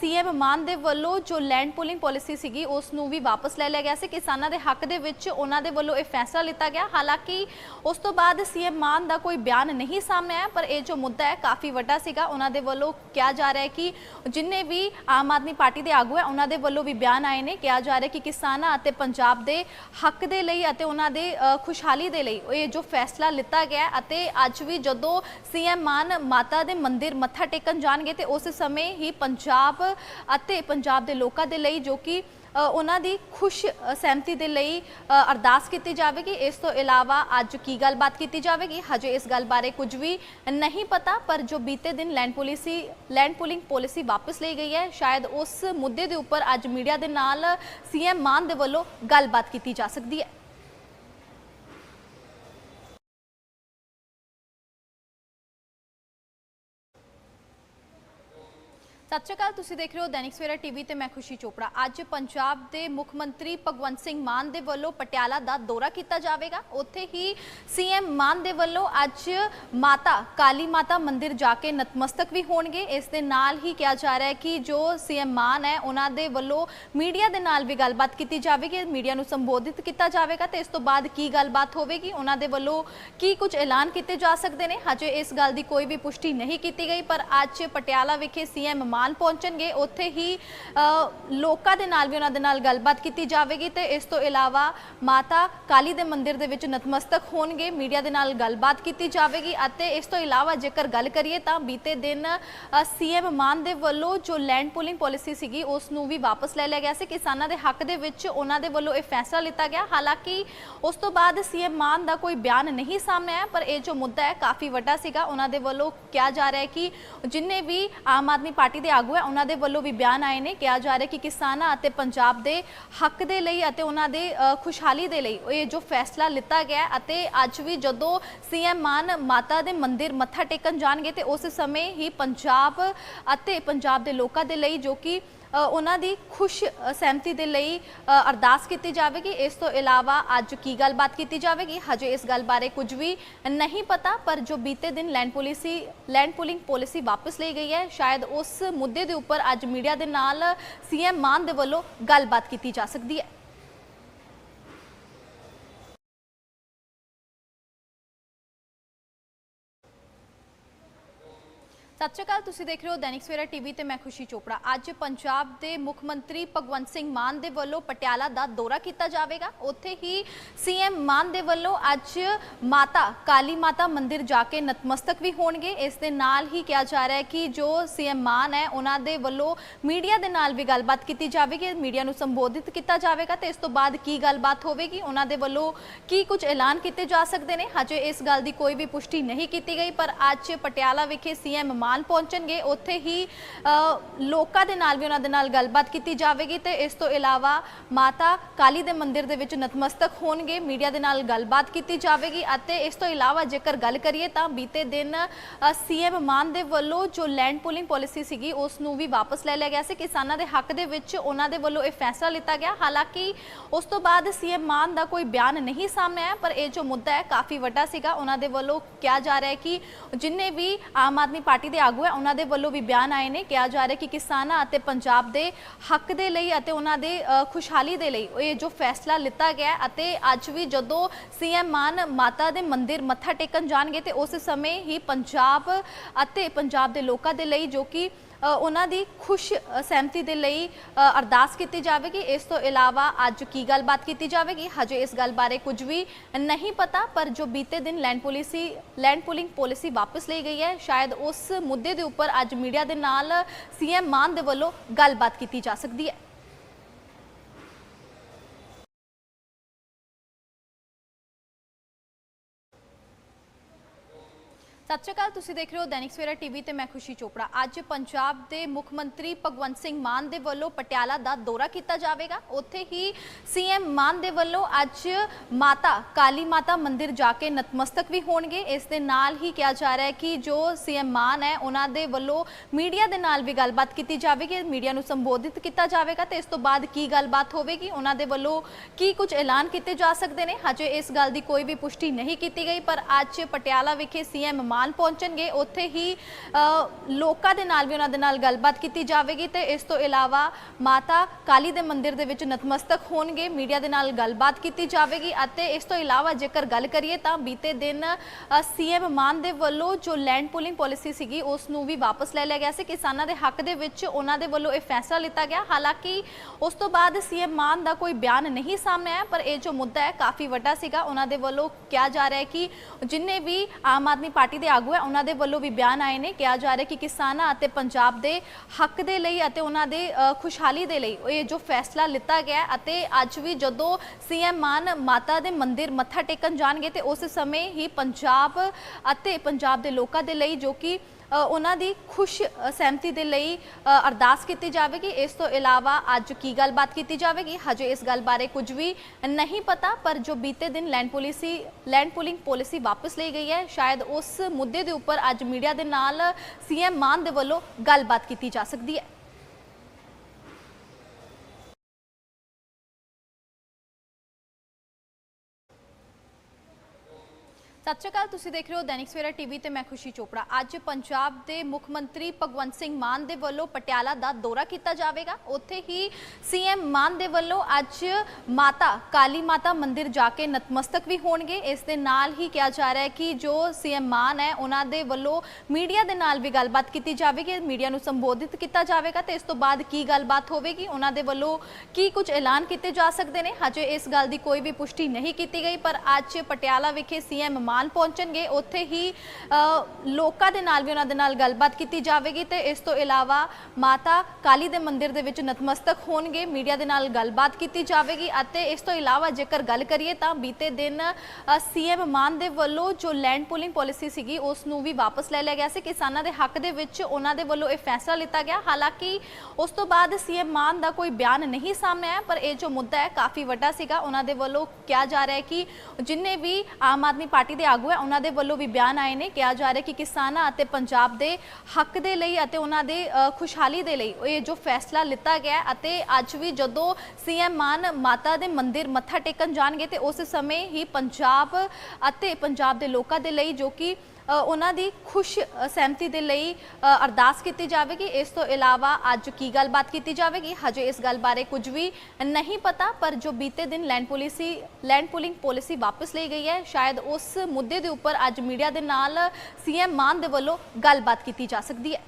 ਸੀਐਮ ਮਾਨ ਦੇ ਵੱਲੋਂ ਜੋ ਲੈਂਡ ਪੂਲਿੰਗ ਪਾਲਿਸੀ ਸੀਗੀ, ਉਸ ਨੂੰ ਵੀ ਵਾਪਸ ਲੈ ਲਿਆ ਗਿਆ ਸੀ। ਕਿਸਾਨਾਂ ਦੇ ਹੱਕ ਦੇ ਵਿੱਚ ਉਹਨਾਂ ਦੇ ਵੱਲੋਂ ਇਹ ਫੈਸਲਾ ਲਿੱਤਾ ਗਿਆ। ਹਾਲਾਂਕਿ ਉਸ ਤੋਂ ਬਾਅਦ ਸੀਐਮ ਮਾਨ ਦਾ ਕੋਈ ਬਿਆਨ ਨਹੀਂ ਸਾਹਮਣੇ ਆਇਆ, ਪਰ ਇਹ ਜੋ ਮੁੱਦਾ ਹੈ, ਕਾਫੀ ਵੱਡਾ ਸੀਗਾ। ਉਹਨਾਂ ਦੇ ਵੱਲੋਂ ਕਿਹਾ ਜਾ ਰਿਹਾ ਹੈ ਕਿ ਜਿੰਨੇ ਵੀ ਆਮ ਆਦਮੀ ਪਾਰਟੀ ਦੇ ਆਗੂ ਹੈ ਉਹਨਾਂ ਦੇ ਵੱਲੋਂ ਵੀ ਬਿਆਨ ਆਏ ਨੇ। ਕਿਹਾ ਜਾ ਰਿਹਾ ਕਿ ਕਿਸਾਨਾਂ ਅਤੇ ਪੰਜਾਬ ਦੇ ਹੱਕ ਦੇ ਲਈ ਅਤੇ ਉਹਨਾਂ ਦੇ ਅ, ਖੁਸ਼ਹਾਲੀ ਦੇ ਲਈ ਇਹ ਜੋ ਫੈਸਲਾ ਲਿੱਤਾ ਗਿਆ ਅਤੇ ਅੱਜ ਵੀ ਜਦੋਂ ਸੀਐਮ ਮਾਨ ਮਾਤਾ ਦੇ ਮੰਦਿਰ ਮੱਥਾ ਟੇਕਣ ਜਾਣਗੇ ਤੇ ਉਸ ਸਮੇਂ ਹੀ ਪੰਜਾਬ ਅਤੇ ਪੰਜਾਬ ਦੇ ਲੋਕਾਂ ਦੇ ਲਈ ਜੋ ਕਿ ਉਹਨਾਂ ਦੀ ਖੁਸ਼ ਸਹਿਮਤੀ ਦੇ ਲਈ ਅਰਦਾਸ ਕੀਤੀ ਜਾਵੇਗੀ। ਇਸ ਤੋਂ ਇਲਾਵਾ ਅੱਜ ਕੀ ਗੱਲਬਾਤ ਕੀਤੀ ਜਾਵੇਗੀ? ਹਜੇ ਇਸ ਗੱਲ ਬਾਰੇ ਕੁਝ ਵੀ ਨਹੀਂ ਪਤਾ, ਪਰ ਜੋ ਬੀਤੇ ਦਿਨ land policy, land pooling policy ਵਾਪਸ ਲਈ ਗਈ ਹੈ, ਸ਼ਾਇਦ ਉਸ ਮੁੱਦੇ ਦੇ ਉੱਪਰ ਅੱਜ ਮੀਡੀਆ ਦੇ ਨਾਲ ਸੀਐਮ ਮਾਨ ਦੇ ਵੱਲੋਂ ਗੱਲਬਾਤ ਕੀਤੀ ਜਾ ਸਕਦੀ ਹੈ। ਸਤਿ ਸ਼੍ਰੀ ਅਕਾਲ, ਤੁਸੀਂ ਦੇਖ ਰਹੇ ਹੋ ਦੈਨਿਕ ਸਵੇਰਾ ਟੀਵੀ ਤੇ ਮੈਂ ਖੁਸ਼ੀ ਚੋਪੜਾ। ਅੱਜ ਪੰਜਾਬ ਦੇ ਮੁੱਖ ਮੰਤਰੀ ਭਗਵੰਤ ਸਿੰਘ ਮਾਨ ਦੇ ਵੱਲੋਂ ਪਟਿਆਲਾ ਦਾ ਦੌਰਾ ਕੀਤਾ ਜਾਵੇਗਾ। ਉੱਥੇ ਹੀ ਸੀਐਮ ਮਾਨ ਦੇ ਵੱਲੋਂ ਅੱਜ ਮਾਤਾ, ਕਾਲੀ ਮਾਤਾ ਮੰਦਿਰ ਜਾ ਕੇ ਨਤਮਸਤਕ ਵੀ ਹੋਣਗੇ। ਇਸ ਦੇ ਨਾਲ ਹੀ ਕਿਹਾ ਜਾ ਰਿਹਾ ਹੈ ਕਿ ਜੋ ਸੀਐਮ ਮਾਨ ਹੈ, ਉਹਨਾਂ ਦੇ ਵੱਲੋਂ ਮੀਡੀਆ ਦੇ ਨਾਲ ਵੀ ਗੱਲਬਾਤ ਕੀਤੀ ਜਾਵੇਗੀ। ਮੀਡੀਆ ਨੂੰ ਸੰਬੋਧਿਤ ਕੀਤਾ ਜਾਵੇਗਾ ਤੇ ਇਸ ਤੋਂ ਬਾਅਦ ਕੀ ਗੱਲਬਾਤ ਹੋਵੇਗੀ, ਉਹਨਾਂ ਦੇ ਵੱਲੋਂ ਕੀ ਕੁਝ ਐਲਾਨ ਕੀਤੇ ਜਾ ਸਕਦੇ ਨੇ? ਹਜੇ ਇਸ ਗੱਲ ਦੀ ਕੋਈ ਵੀ ਪੁਸ਼ਟੀ ਨਹੀਂ ਕੀਤੀ ਗਈ, ਪਰ ਅੱਜ ਪਟਿਆਲਾ ਵਿਖੇ ਸੀਐਮ ਮਾਨ ਪਹੁੰਚਣਗੇ, ਉੱਥੇ ਹੀ ਲੋਕਾਂ ਦੇ ਨਾਲ ਵੀ ਉਹਨਾਂ ਦੇ ਨਾਲ ਗੱਲਬਾਤ ਕੀਤੀ ਜਾਵੇਗੀ ਤੇ ਇਸ ਤੋਂ ਇਲਾਵਾ ਮਾਤਾ ਕਾਲੀ ਦੇ ਮੰਦਿਰ ਦੇ ਵਿੱਚ ਨਤਮਸਤਕ ਹੋਣਗੇ, ਮੀਡੀਆ ਦੇ ਨਾਲ ਗੱਲਬਾਤ ਕੀਤੀ ਜਾਵੇਗੀ ਅਤੇ ਇਸ ਤੋਂ ਇਲਾਵਾ ਜੇਕਰ ਗੱਲ ਕਰੀਏ ਤਾਂ ਬੀਤੇ ਦਿਨ ਸੀਐਮ ਮਾਨ ਦੇ ਵੱਲੋਂ ਜੋ ਲੈਂਡ ਪੂਲਿੰਗ ਪਾਲਿਸੀ ਸੀਗੀ, ਉਸ ਨੂੰ ਵੀ ਵਾਪਸ ਲੈ ਲਿਆ ਗਿਆ ਸੀ। ਕਿਸਾਨਾਂ ਦੇ ਹੱਕ ਦੇ ਵਿੱਚ ਉਹਨਾਂ ਦੇ ਵੱਲੋਂ ਇਹ ਫੈਸਲਾ ਲਿੱਤਾ ਗਿਆ। ਹਾਲਾਂਕਿ ਉਸ ਤੋਂ ਬਾਅਦ ਸੀਐਮ ਮਾਨ ਦਾ ਕੋਈ ਬਿਆਨ ਨਹੀਂ ਸਾਹਮਣੇ ਆਇਆ, ਪਰ ਇਹ ਜੋ ਮੁੱਦਾ ਹੈ, ਕਾਫੀ ਵੱਡਾ ਸੀਗਾ। ਉਹਨਾਂ ਦੇ ਵੱਲੋਂ ਕਿਹਾ ਜਾ ਰਿਹਾ ਹੈ ਕਿ ਜਿੰਨੇ ਵੀ ਆਮ ਆਦਮੀ ਪਾਰਟੀ ਦੇ ਆਗੂ ਹੈ। ਉਹਨਾਂ ਦੇ ਵੱਲੋਂ ਵੀ ਬਿਆਨ ਆਏ ਨੇ। ਕਿਹਾ ਜਾ ਰਿਹਾ ਕਿ ਕਿਸਾਨਾਂ ਅਤੇ ਪੰਜਾਬ ਦੇ ਹੱਕ ਦੇ ਲਈ ਅਤੇ ਉਹਨਾਂ ਦੇ ਖੁਸ਼ਹਾਲੀ ਦੇ ਲਈ ਇਹ ਜੋ ਫੈਸਲਾ ਲਿੱਤਾ ਗਿਆ ਅਤੇ ਅੱਜ ਵੀ ਜਦੋਂ ਸੀਐਮ ਮਾਨ ਮਾਤਾ ਦੇ ਮੰਦਿਰ ਮੱਥਾ ਟੇਕਣ ਜਾਣਗੇ ਤੇ ਉਸ ਸਮੇਂ ਹੀ ਪੰਜਾਬ ਅਤੇ ਪੰਜਾਬ ਦੇ ਲੋਕਾਂ ਦੇ ਲਈ ਜੋ ਕਿ ਉਹਨਾਂ ਦੀ ਖੁਸ਼ ਸਹਿਮਤੀ ਦੇ ਲਈ ਅਰਦਾਸ ਕੀਤੀ ਜਾਵੇਗੀ। ਇਸ ਤੋਂ ਇਲਾਵਾ ਅੱਜ ਕੀ ਗੱਲਬਾਤ ਕੀਤੀ ਜਾਵੇਗੀ? ਹਜੇ ਇਸ ਗੱਲ ਬਾਰੇ ਕੁਝ ਵੀ ਨਹੀਂ ਪਤਾ, ਪਰ ਜੋ ਬੀਤੇ ਦਿਨ land policy, land pooling policy ਵਾਪਸ ਲਈ ਗਈ ਹੈ, ਸ਼ਾਇਦ ਉਸ ਮੁੱਦੇ ਦੇ ਉੱਪਰ ਅੱਜ ਮੀਡੀਆ ਦੇ ਨਾਲ ਸੀਐਮ ਮਾਨ ਦੇ ਵੱਲੋਂ ਗੱਲਬਾਤ ਕੀਤੀ ਜਾ ਸਕਦੀ ਹੈ। ਸਤਿ ਸ਼੍ਰੀ ਅਕਾਲ, ਤੁਸੀਂ ਦੇਖ ਰਹੇ ਹੋ ਦੈਨਿਕ ਸਵੇਰਾ ਟੀਵੀ ਤੇ ਮੈਂ ਖੁਸ਼ੀ ਚੋਪੜਾ। ਅੱਜ ਪੰਜਾਬ ਦੇ ਮੁੱਖ ਮੰਤਰੀ ਭਗਵੰਤ ਸਿੰਘ ਮਾਨ ਦੇ ਵੱਲੋਂ ਪਟਿਆਲਾ ਦਾ ਦੌਰਾ ਕੀਤਾ ਜਾਵੇਗਾ। ਉੱਥੇ ਹੀ ਸੀਐਮ ਮਾਨ ਦੇ ਵੱਲੋਂ ਅੱਜ ਮਾਤਾ, ਕਾਲੀ ਮਾਤਾ ਮੰਦਿਰ ਜਾ ਕੇ ਨਤਮਸਤਕ ਵੀ ਹੋਣਗੇ। ਇਸ ਦੇ ਨਾਲ ਹੀ ਕਿਹਾ ਜਾ ਰਿਹਾ ਹੈ ਕਿ ਜੋ ਸੀਐਮ ਮਾਨ ਹੈ, ਉਹਨਾਂ ਦੇ ਵੱਲੋਂ ਮੀਡੀਆ ਦੇ ਨਾਲ ਵੀ ਗੱਲਬਾਤ ਕੀਤੀ ਜਾਵੇਗੀ, ਮੀਡੀਆ ਨੂੰ ਸੰਬੋਧਿਤ ਕੀਤਾ ਜਾਵੇਗਾ ਤੇ ਇਸ ਤੋਂ ਬਾਅਦ ਕੀ ਗੱਲਬਾਤ ਹੋਵੇਗੀ, ਉਹਨਾਂ ਦੇ ਵੱਲੋਂ ਕੀ ਕੁਝ ਐਲਾਨ ਕੀਤੇ ਜਾ ਸਕਦੇ ਨੇ? ਹਜੇ ਇਸ ਗੱਲ ਦੀ ਕੋਈ ਵੀ ਪੁਸ਼ਟੀ ਨਹੀਂ ਕੀਤੀ ਗਈ, ਪਰ ਅੱਜ ਪਟਿਆਲਾ ਵਿਖੇ ਸੀਐਮ ਮਾਨ ਪਹੁੰਚਣਗੇ, ਉੱਥੇ ਹੀ ਲੋਕਾਂ ਦੇ ਨਾਲ ਵੀ ਉਹਨਾਂ ਦੇ ਨਾਲ ਗੱਲਬਾਤ ਕੀਤੀ ਜਾਵੇਗੀ ਤੇ ਇਸ ਤੋਂ ਇਲਾਵਾ ਮਾਤਾ ਕਾਲੀ ਦੇ ਮੰਦਿਰ ਦੇ ਵਿੱਚ ਨਤਮਸਤਕ ਹੋਣਗੇ, ਮੀਡੀਆ ਦੇ ਨਾਲ ਗੱਲਬਾਤ ਕੀਤੀ ਜਾਵੇਗੀ ਅਤੇ ਇਸ ਤੋਂ ਇਲਾਵਾ ਜੇਕਰ ਗੱਲ ਕਰੀਏ ਤਾਂ ਬੀਤੇ ਦਿਨ ਸੀਐਮ ਮਾਨ ਦੇ ਵੱਲੋਂ ਜੋ ਲੈਂਡ ਪੂਲਿੰਗ ਪਾਲਿਸੀ ਸੀਗੀ, ਉਸ ਨੂੰ ਵੀ ਵਾਪਸ ਲੈ ਲਿਆ ਗਿਆ ਸੀ। ਕਿਸਾਨਾਂ ਦੇ ਹੱਕ ਦੇ ਵਿੱਚ ਉਹਨਾਂ ਦੇ ਵੱਲੋਂ ਇਹ ਫੈਸਲਾ ਲਿੱਤਾ ਗਿਆ। ਹਾਲਾਂਕਿ ਉਸ ਤੋਂ ਬਾਅਦ ਸੀਐਮ ਮਾਨ ਦਾ ਕੋਈ ਬਿਆਨ ਨਹੀਂ ਸਾਹਮਣੇ ਆਇਆ, ਪਰ ਇਹ ਜੋ ਮੁੱਦਾ ਹੈ, ਕਾਫੀ ਵੱਡਾ ਸੀਗਾ। ਉਹਨਾਂ ਦੇ ਵੱਲੋਂ ਕਿਹਾ ਜਾ ਰਿਹਾ ਹੈ ਕਿ ਜਿੰਨੇ ਵੀ ਆਮ ਆਦਮੀ ਪਾਰਟੀ ਦੇ ਦੇ ਆਗੂ ਹੈ। ਉਹਨਾਂ ਦੇ ਵੱਲੋਂ ਵੀ ਬਿਆਨ ਆਏ ਨੇ। ਕਿਹਾ ਜਾ ਰਿਹਾ ਕਿ ਕਿਸਾਨਾਂ ਅਤੇ ਪੰਜਾਬ ਦੇ ਹੱਕ ਦੇ ਲਈ ਅਤੇ ਉਹਨਾਂ ਦੇ ਖੁਸ਼ਹਾਲੀ ਦੇ ਲਈ ਇਹ ਜੋ ਫੈਸਲਾ ਲਿੱਤਾ ਗਿਆ ਅਤੇ ਅੱਜ ਵੀ ਜਦੋਂ ਸੀਐਮ ਮਾਨ ਮਾਤਾ ਦੇ ਮੰਦਿਰ ਮੱਥਾ ਟੇਕਣ ਜਾਣਗੇ ਤੇ ਉਸ ਸਮੇਂ ਹੀ ਪੰਜਾਬ ਅਤੇ ਪੰਜਾਬ ਦੇ ਲੋਕਾਂ ਦੇ ਲਈ ਜੋ ਕਿ ਉਹਨਾਂ ਦੀ ਖੁਸ਼ ਸਹਿਮਤੀ ਦੇ ਲਈ ਅਰਦਾਸ ਕੀਤੀ ਜਾਵੇਗੀ। ਇਸ ਤੋਂ ਇਲਾਵਾ ਅੱਜ ਕੀ ਗੱਲਬਾਤ ਕੀਤੀ ਜਾਵੇਗੀ? ਹਜੇ ਇਸ ਗੱਲ ਬਾਰੇ ਕੁਝ ਵੀ ਨਹੀਂ ਪਤਾ, ਪਰ ਜੋ ਬੀਤੇ ਦਿਨ land policy, land pooling policy ਵਾਪਸ ਲਈ ਗਈ ਹੈ, ਸ਼ਾਇਦ ਉਸ ਮੁੱਦੇ ਦੇ ਉੱਪਰ ਅੱਜ ਮੀਡੀਆ ਦੇ ਨਾਲ ਸੀਐਮ ਮਾਨ ਦੇ ਵੱਲੋਂ ਗੱਲਬਾਤ ਕੀਤੀ ਜਾ ਸਕਦੀ ਹੈ। ਸਤਿ ਸ਼੍ਰੀ ਅਕਾਲ, ਤੁਸੀਂ ਦੇਖ ਰਹੇ ਹੋ ਦੈਨਿਕ ਸਵੇਰਾ ਟੀਵੀ ਤੇ ਮੈਂ ਖੁਸ਼ੀ ਚੋਪੜਾ। ਅੱਜ ਪੰਜਾਬ ਦੇ ਮੁੱਖ ਮੰਤਰੀ ਭਗਵੰਤ ਸਿੰਘ ਮਾਨ ਦੇ ਵੱਲੋਂ ਪਟਿਆਲਾ ਦਾ ਦੌਰਾ ਕੀਤਾ ਜਾਵੇਗਾ। ਉੱਥੇ ਹੀ ਸੀਐਮ ਮਾਨ ਦੇ ਵੱਲੋਂ ਅੱਜ ਮਾਤਾ, ਕਾਲੀ ਮਾਤਾ ਮੰਦਿਰ ਜਾ ਕੇ ਨਤਮਸਤਕ ਵੀ ਹੋਣਗੇ। ਇਸ ਦੇ ਨਾਲ ਹੀ ਕਿਹਾ ਜਾ ਰਿਹਾ ਹੈ ਕਿ ਜੋ ਸੀਐਮ ਮਾਨ ਹੈ, ਉਹਨਾਂ ਦੇ ਵੱਲੋਂ ਮੀਡੀਆ ਦੇ ਨਾਲ ਵੀ ਗੱਲਬਾਤ ਕੀਤੀ ਜਾਵੇਗੀ, ਮੀਡੀਆ ਨੂੰ ਸੰਬੋਧਿਤ ਕੀਤਾ ਜਾਵੇਗਾ। ਤੇ ਇਸ ਤੋਂ ਬਾਅਦ ਕੀ ਗੱਲਬਾਤ ਹੋਵੇਗੀ, ਉਹਨਾਂ ਦੇ ਵੱਲੋਂ ਕੀ ਕੁਝ ਐਲਾਨ ਕੀਤੇ ਜਾ ਸਕਦੇ ਨੇ? ਹਜੇ ਇਸ ਗੱਲ ਦੀ ਕੋਈ ਵੀ ਪੁਸ਼ਟੀ ਨਹੀਂ ਕੀਤੀ ਗਈ, ਪਰ ਅੱਜ ਪਟਿਆਲਾ ਵਿਖੇ ਸੀਐਮ ਮਾਨ ਪਹੁੰਚਣਗੇ, ਉੱਥੇ ਹੀ ਲੋਕਾਂ ਦੇ ਨਾਲ ਵੀ ਉਹਨਾਂ ਦੇ ਨਾਲ ਗੱਲਬਾਤ ਕੀਤੀ ਜਾਵੇਗੀ ਤੇ ਇਸ ਤੋਂ ਇਲਾਵਾ ਮਾਤਾ ਕਾਲੀ ਦੇ ਮੰਦਿਰ ਦੇ ਵਿੱਚ ਨਤਮਸਤਕ ਹੋਣਗੇ, ਮੀਡੀਆ ਦੇ ਨਾਲ ਗੱਲਬਾਤ ਕੀਤੀ ਜਾਵੇਗੀ ਅਤੇ ਇਸ ਤੋਂ ਇਲਾਵਾ ਜੇਕਰ ਗੱਲ ਕਰੀਏ ਤਾਂ ਬੀਤੇ ਦਿਨ ਸੀਐਮ ਮਾਨ ਦੇ ਵੱਲੋਂ ਜੋ ਲੈਂਡ ਪੂਲਿੰਗ ਪਾਲਿਸੀ ਸੀਗੀ, ਉਸ ਨੂੰ ਵੀ ਵਾਪਸ ਲੈ ਲਿਆ ਗਿਆ ਸੀ। ਕਿਸਾਨਾਂ ਦੇ ਹੱਕ ਦੇ ਵਿੱਚ ਉਹਨਾਂ ਦੇ ਵੱਲੋਂ ਇਹ ਫੈਸਲਾ ਲਿੱਤਾ ਗਿਆ। ਹਾਲਾਂਕਿ ਉਸ ਤੋਂ ਬਾਅਦ ਸੀਐਮ ਮਾਨ ਦਾ ਕੋਈ ਬਿਆਨ ਨਹੀਂ ਸਾਹਮਣੇ ਆਇਆ, ਪਰ ਇਹ ਜੋ ਮੁੱਦਾ ਹੈ, ਕਾਫੀ ਵੱਡਾ ਸੀਗਾ। ਉਹਨਾਂ ਦੇ ਵੱਲੋਂ ਕਿਹਾ ਜਾ ਰਿਹਾ ਹੈ ਕਿ ਜਿੰਨੇ ਵੀ ਆਮ ਆਦਮੀ ਪਾਰਟੀ ਦੇ ਆਗੂ ਹੈ। ਉਹਨਾਂ ਦੇ ਵੱਲੋਂ ਵੀ ਬਿਆਨ ਆਏ ਨੇ। ਕਿਹਾ ਜਾ ਰਿਹਾ ਕਿ ਕਿਸਾਨਾਂ ਅਤੇ ਪੰਜਾਬ ਦੇ ਹੱਕ ਦੇ ਲਈ ਅਤੇ ਉਹਨਾਂ ਦੇ ਖੁਸ਼ਹਾਲੀ ਦੇ ਲਈ ਇਹ ਜੋ ਫੈਸਲਾ ਲਿੱਤਾ ਗਿਆ ਅਤੇ ਅੱਜ ਵੀ ਜਦੋਂ ਸੀਐਮ ਮਾਨ ਮਾਤਾ ਦੇ ਮੰਦਿਰ ਮੱਥਾ ਟੇਕਣ ਜਾਣਗੇ ਤੇ ਉਸ ਸਮੇਂ ਹੀ ਪੰਜਾਬ ਅਤੇ ਪੰਜਾਬ ਦੇ ਲੋਕਾਂ ਦੇ ਲਈ ਜੋ ਕਿ ਉਹਨਾਂ ਦੀ ਖੁਸ਼ ਸਹਿਮਤੀ ਦੇ ਲਈ ਅਰਦਾਸ ਕੀਤੀ ਜਾਵੇਗੀ। ਇਸ ਤੋਂ ਇਲਾਵਾ ਅੱਜ ਕੀ ਗੱਲਬਾਤ ਕੀਤੀ ਜਾਵੇਗੀ? ਹਜੇ ਇਸ ਗੱਲ ਬਾਰੇ ਕੁਝ ਵੀ ਨਹੀਂ ਪਤਾ, ਪਰ ਜੋ ਬੀਤੇ ਦਿਨ land policy, land pooling policy ਵਾਪਸ ਲਈ ਗਈ ਹੈ, ਸ਼ਾਇਦ ਉਸ ਮੁੱਦੇ ਦੇ ਉੱਪਰ ਅੱਜ ਮੀਡੀਆ ਦੇ ਨਾਲ ਸੀਐਮ ਮਾਨ ਦੇ ਵੱਲੋਂ ਗੱਲਬਾਤ ਕੀਤੀ ਜਾ ਸਕਦੀ ਹੈ। ਸਤਿ ਸ਼੍ਰੀ ਅਕਾਲ, ਤੁਸੀਂ ਦੇਖ ਰਹੇ ਹੋ ਦੈਨਿਕ ਸਵੇਰਾ ਟੀਵੀ ਤੇ ਮੈਂ ਖੁਸ਼ੀ ਚੋਪੜਾ। ਅੱਜ ਪੰਜਾਬ ਦੇ ਮੁੱਖ ਮੰਤਰੀ ਭਗਵੰਤ ਸਿੰਘ ਮਾਨ ਦੇ ਵੱਲੋਂ ਪਟਿਆਲਾ ਦਾ ਦੌਰਾ ਕੀਤਾ ਜਾਵੇਗਾ। ਉੱਥੇ ਹੀ ਸੀਐਮ ਮਾਨ ਦੇ ਵੱਲੋਂ ਅੱਜ ਮਾਤਾ, ਕਾਲੀ ਮਾਤਾ ਮੰਦਿਰ ਜਾ ਕੇ ਨਤਮਸਤਕ ਵੀ ਹੋਣਗੇ। ਇਸ ਦੇ ਨਾਲ ਹੀ ਕਿਹਾ ਜਾ ਰਿਹਾ ਹੈ ਕਿ ਜੋ ਸੀਐਮ ਮਾਨ ਹੈ, ਉਹਨਾਂ ਦੇ ਵੱਲੋਂ ਮੀਡੀਆ ਦੇ ਨਾਲ ਵੀ ਗੱਲਬਾਤ ਕੀਤੀ ਜਾਵੇਗੀ। ਮੀਡੀਆ ਨੂੰ ਸੰਬੋਧਿਤ ਕੀਤਾ ਜਾਵੇਗਾ ਤੇ ਇਸ ਤੋਂ ਬਾਅਦ ਕੀ ਗੱਲਬਾਤ ਹੋਵੇਗੀ, ਉਹਨਾਂ ਦੇ ਵੱਲੋਂ ਕੀ ਕੁਝ ਐਲਾਨ ਕੀਤੇ ਜਾ ਸਕਦੇ ਨੇ? ਹਜੇ ਇਸ ਗੱਲ ਦੀ ਕੋਈ ਵੀ ਪੁਸ਼ਟੀ ਨਹੀਂ ਕੀਤੀ ਗਈ, ਪਰ ਅੱਜ ਪਟਿਆਲਾ ਵਿਖੇ ਸੀਐਮ ਮਾਨ ਪਹੁੰਚਣਗੇ, ਉੱਥੇ ਹੀ ਲੋਕਾਂ ਦੇ ਨਾਲ ਵੀ ਉਹਨਾਂ ਦੇ ਨਾਲ ਗੱਲਬਾਤ ਕੀਤੀ ਜਾਵੇਗੀ ਤੇ ਇਸ ਤੋਂ ਇਲਾਵਾ ਮਾਤਾ ਕਾਲੀ ਦੇ ਮੰਦਿਰ ਦੇ ਵਿੱਚ ਨਤਮਸਤਕ ਹੋਣਗੇ, ਮੀਡੀਆ ਦੇ ਨਾਲ ਗੱਲਬਾਤ ਕੀਤੀ ਜਾਵੇਗੀ ਅਤੇ ਇਸ ਤੋਂ ਇਲਾਵਾ ਜੇਕਰ ਗੱਲ ਕਰੀਏ ਤਾਂ ਬੀਤੇ ਦਿਨ ਸੀਐਮ ਮਾਨ ਦੇ ਵੱਲੋਂ ਜੋ ਲੈਂਡ ਪੂਲਿੰਗ ਪਾਲਿਸੀ ਸੀਗੀ, ਉਸ ਨੂੰ ਵੀ ਵਾਪਸ ਲੈ ਲਿਆ ਗਿਆ ਸੀ। ਕਿਸਾਨਾਂ ਦੇ ਹੱਕ ਦੇ ਵਿੱਚ ਉਹਨਾਂ ਦੇ ਵੱਲੋਂ ਇਹ ਫੈਸਲਾ ਲਿੱਤਾ ਗਿਆ। ਹਾਲਾਂਕਿ ਉਸ ਤੋਂ ਬਾਅਦ ਸੀਐਮ ਮਾਨ ਦਾ ਕੋਈ ਬਿਆਨ ਨਹੀਂ ਸਾਹਮਣੇ ਆਇਆ, ਪਰ ਇਹ ਜੋ ਮੁੱਦਾ ਹੈ, ਕਾਫੀ ਵੱਡਾ ਸੀਗਾ। ਉਹਨਾਂ ਦੇ ਵੱਲੋਂ ਕਿਹਾ ਜਾ ਰਿਹਾ ਹੈ ਕਿ ਜਿੰਨੇ ਵੀ ਆਮ ਆਦਮੀ ਪਾਰਟੀ ਦੇ ਆਗੂ ਹੈ। ਉਹਨਾਂ ਦੇ ਵੱਲੋਂ ਵੀ ਬਿਆਨ ਆਏ ਨੇ। ਕਿਹਾ ਜਾ ਰਿਹਾ ਕਿ ਕਿਸਾਨਾਂ ਅਤੇ ਪੰਜਾਬ ਦੇ ਹੱਕ ਦੇ ਲਈ ਅਤੇ ਉਹਨਾਂ ਦੇ ਖੁਸ਼ਹਾਲੀ ਦੇ ਲਈ ਇਹ ਜੋ ਫੈਸਲਾ ਲਿੱਤਾ ਗਿਆ ਅਤੇ ਅੱਜ ਵੀ ਜਦੋਂ ਸੀਐਮ ਮਾਨ ਮਾਤਾ ਦੇ ਮੰਦਿਰ ਮੱਥਾ ਟੇਕਣ ਜਾਣਗੇ ਤੇ ਉਸ ਸਮੇਂ ਹੀ ਪੰਜਾਬ ਅਤੇ ਪੰਜਾਬ ਦੇ ਲੋਕਾਂ ਦੇ ਲਈ ਜੋ ਕਿ ਉਹਨਾਂ ਦੀ ਖੁਸ਼ ਸਹਿਮਤੀ ਦੇ ਲਈ ਅਰਦਾਸ ਕੀਤੀ ਜਾਵੇਗੀ। ਇਸ ਤੋਂ ਇਲਾਵਾ ਅੱਜ ਕੀ ਗੱਲਬਾਤ ਕੀਤੀ ਜਾਵੇਗੀ? ਹਜੇ ਇਸ ਗੱਲ ਬਾਰੇ ਕੁਝ ਵੀ ਨਹੀਂ ਪਤਾ, ਪਰ ਜੋ ਬੀਤੇ ਦਿਨ land policy, land pooling policy ਵਾਪਸ ਲਈ ਗਈ ਹੈ, ਸ਼ਾਇਦ ਉਸ ਮੁੱਦੇ ਦੇ ਉੱਪਰ ਅੱਜ ਮੀਡੀਆ ਦੇ ਨਾਲ ਸੀਐਮ ਮਾਨ ਦੇ ਵੱਲੋਂ ਗੱਲਬਾਤ ਕੀਤੀ ਜਾ ਸਕਦੀ ਹੈ।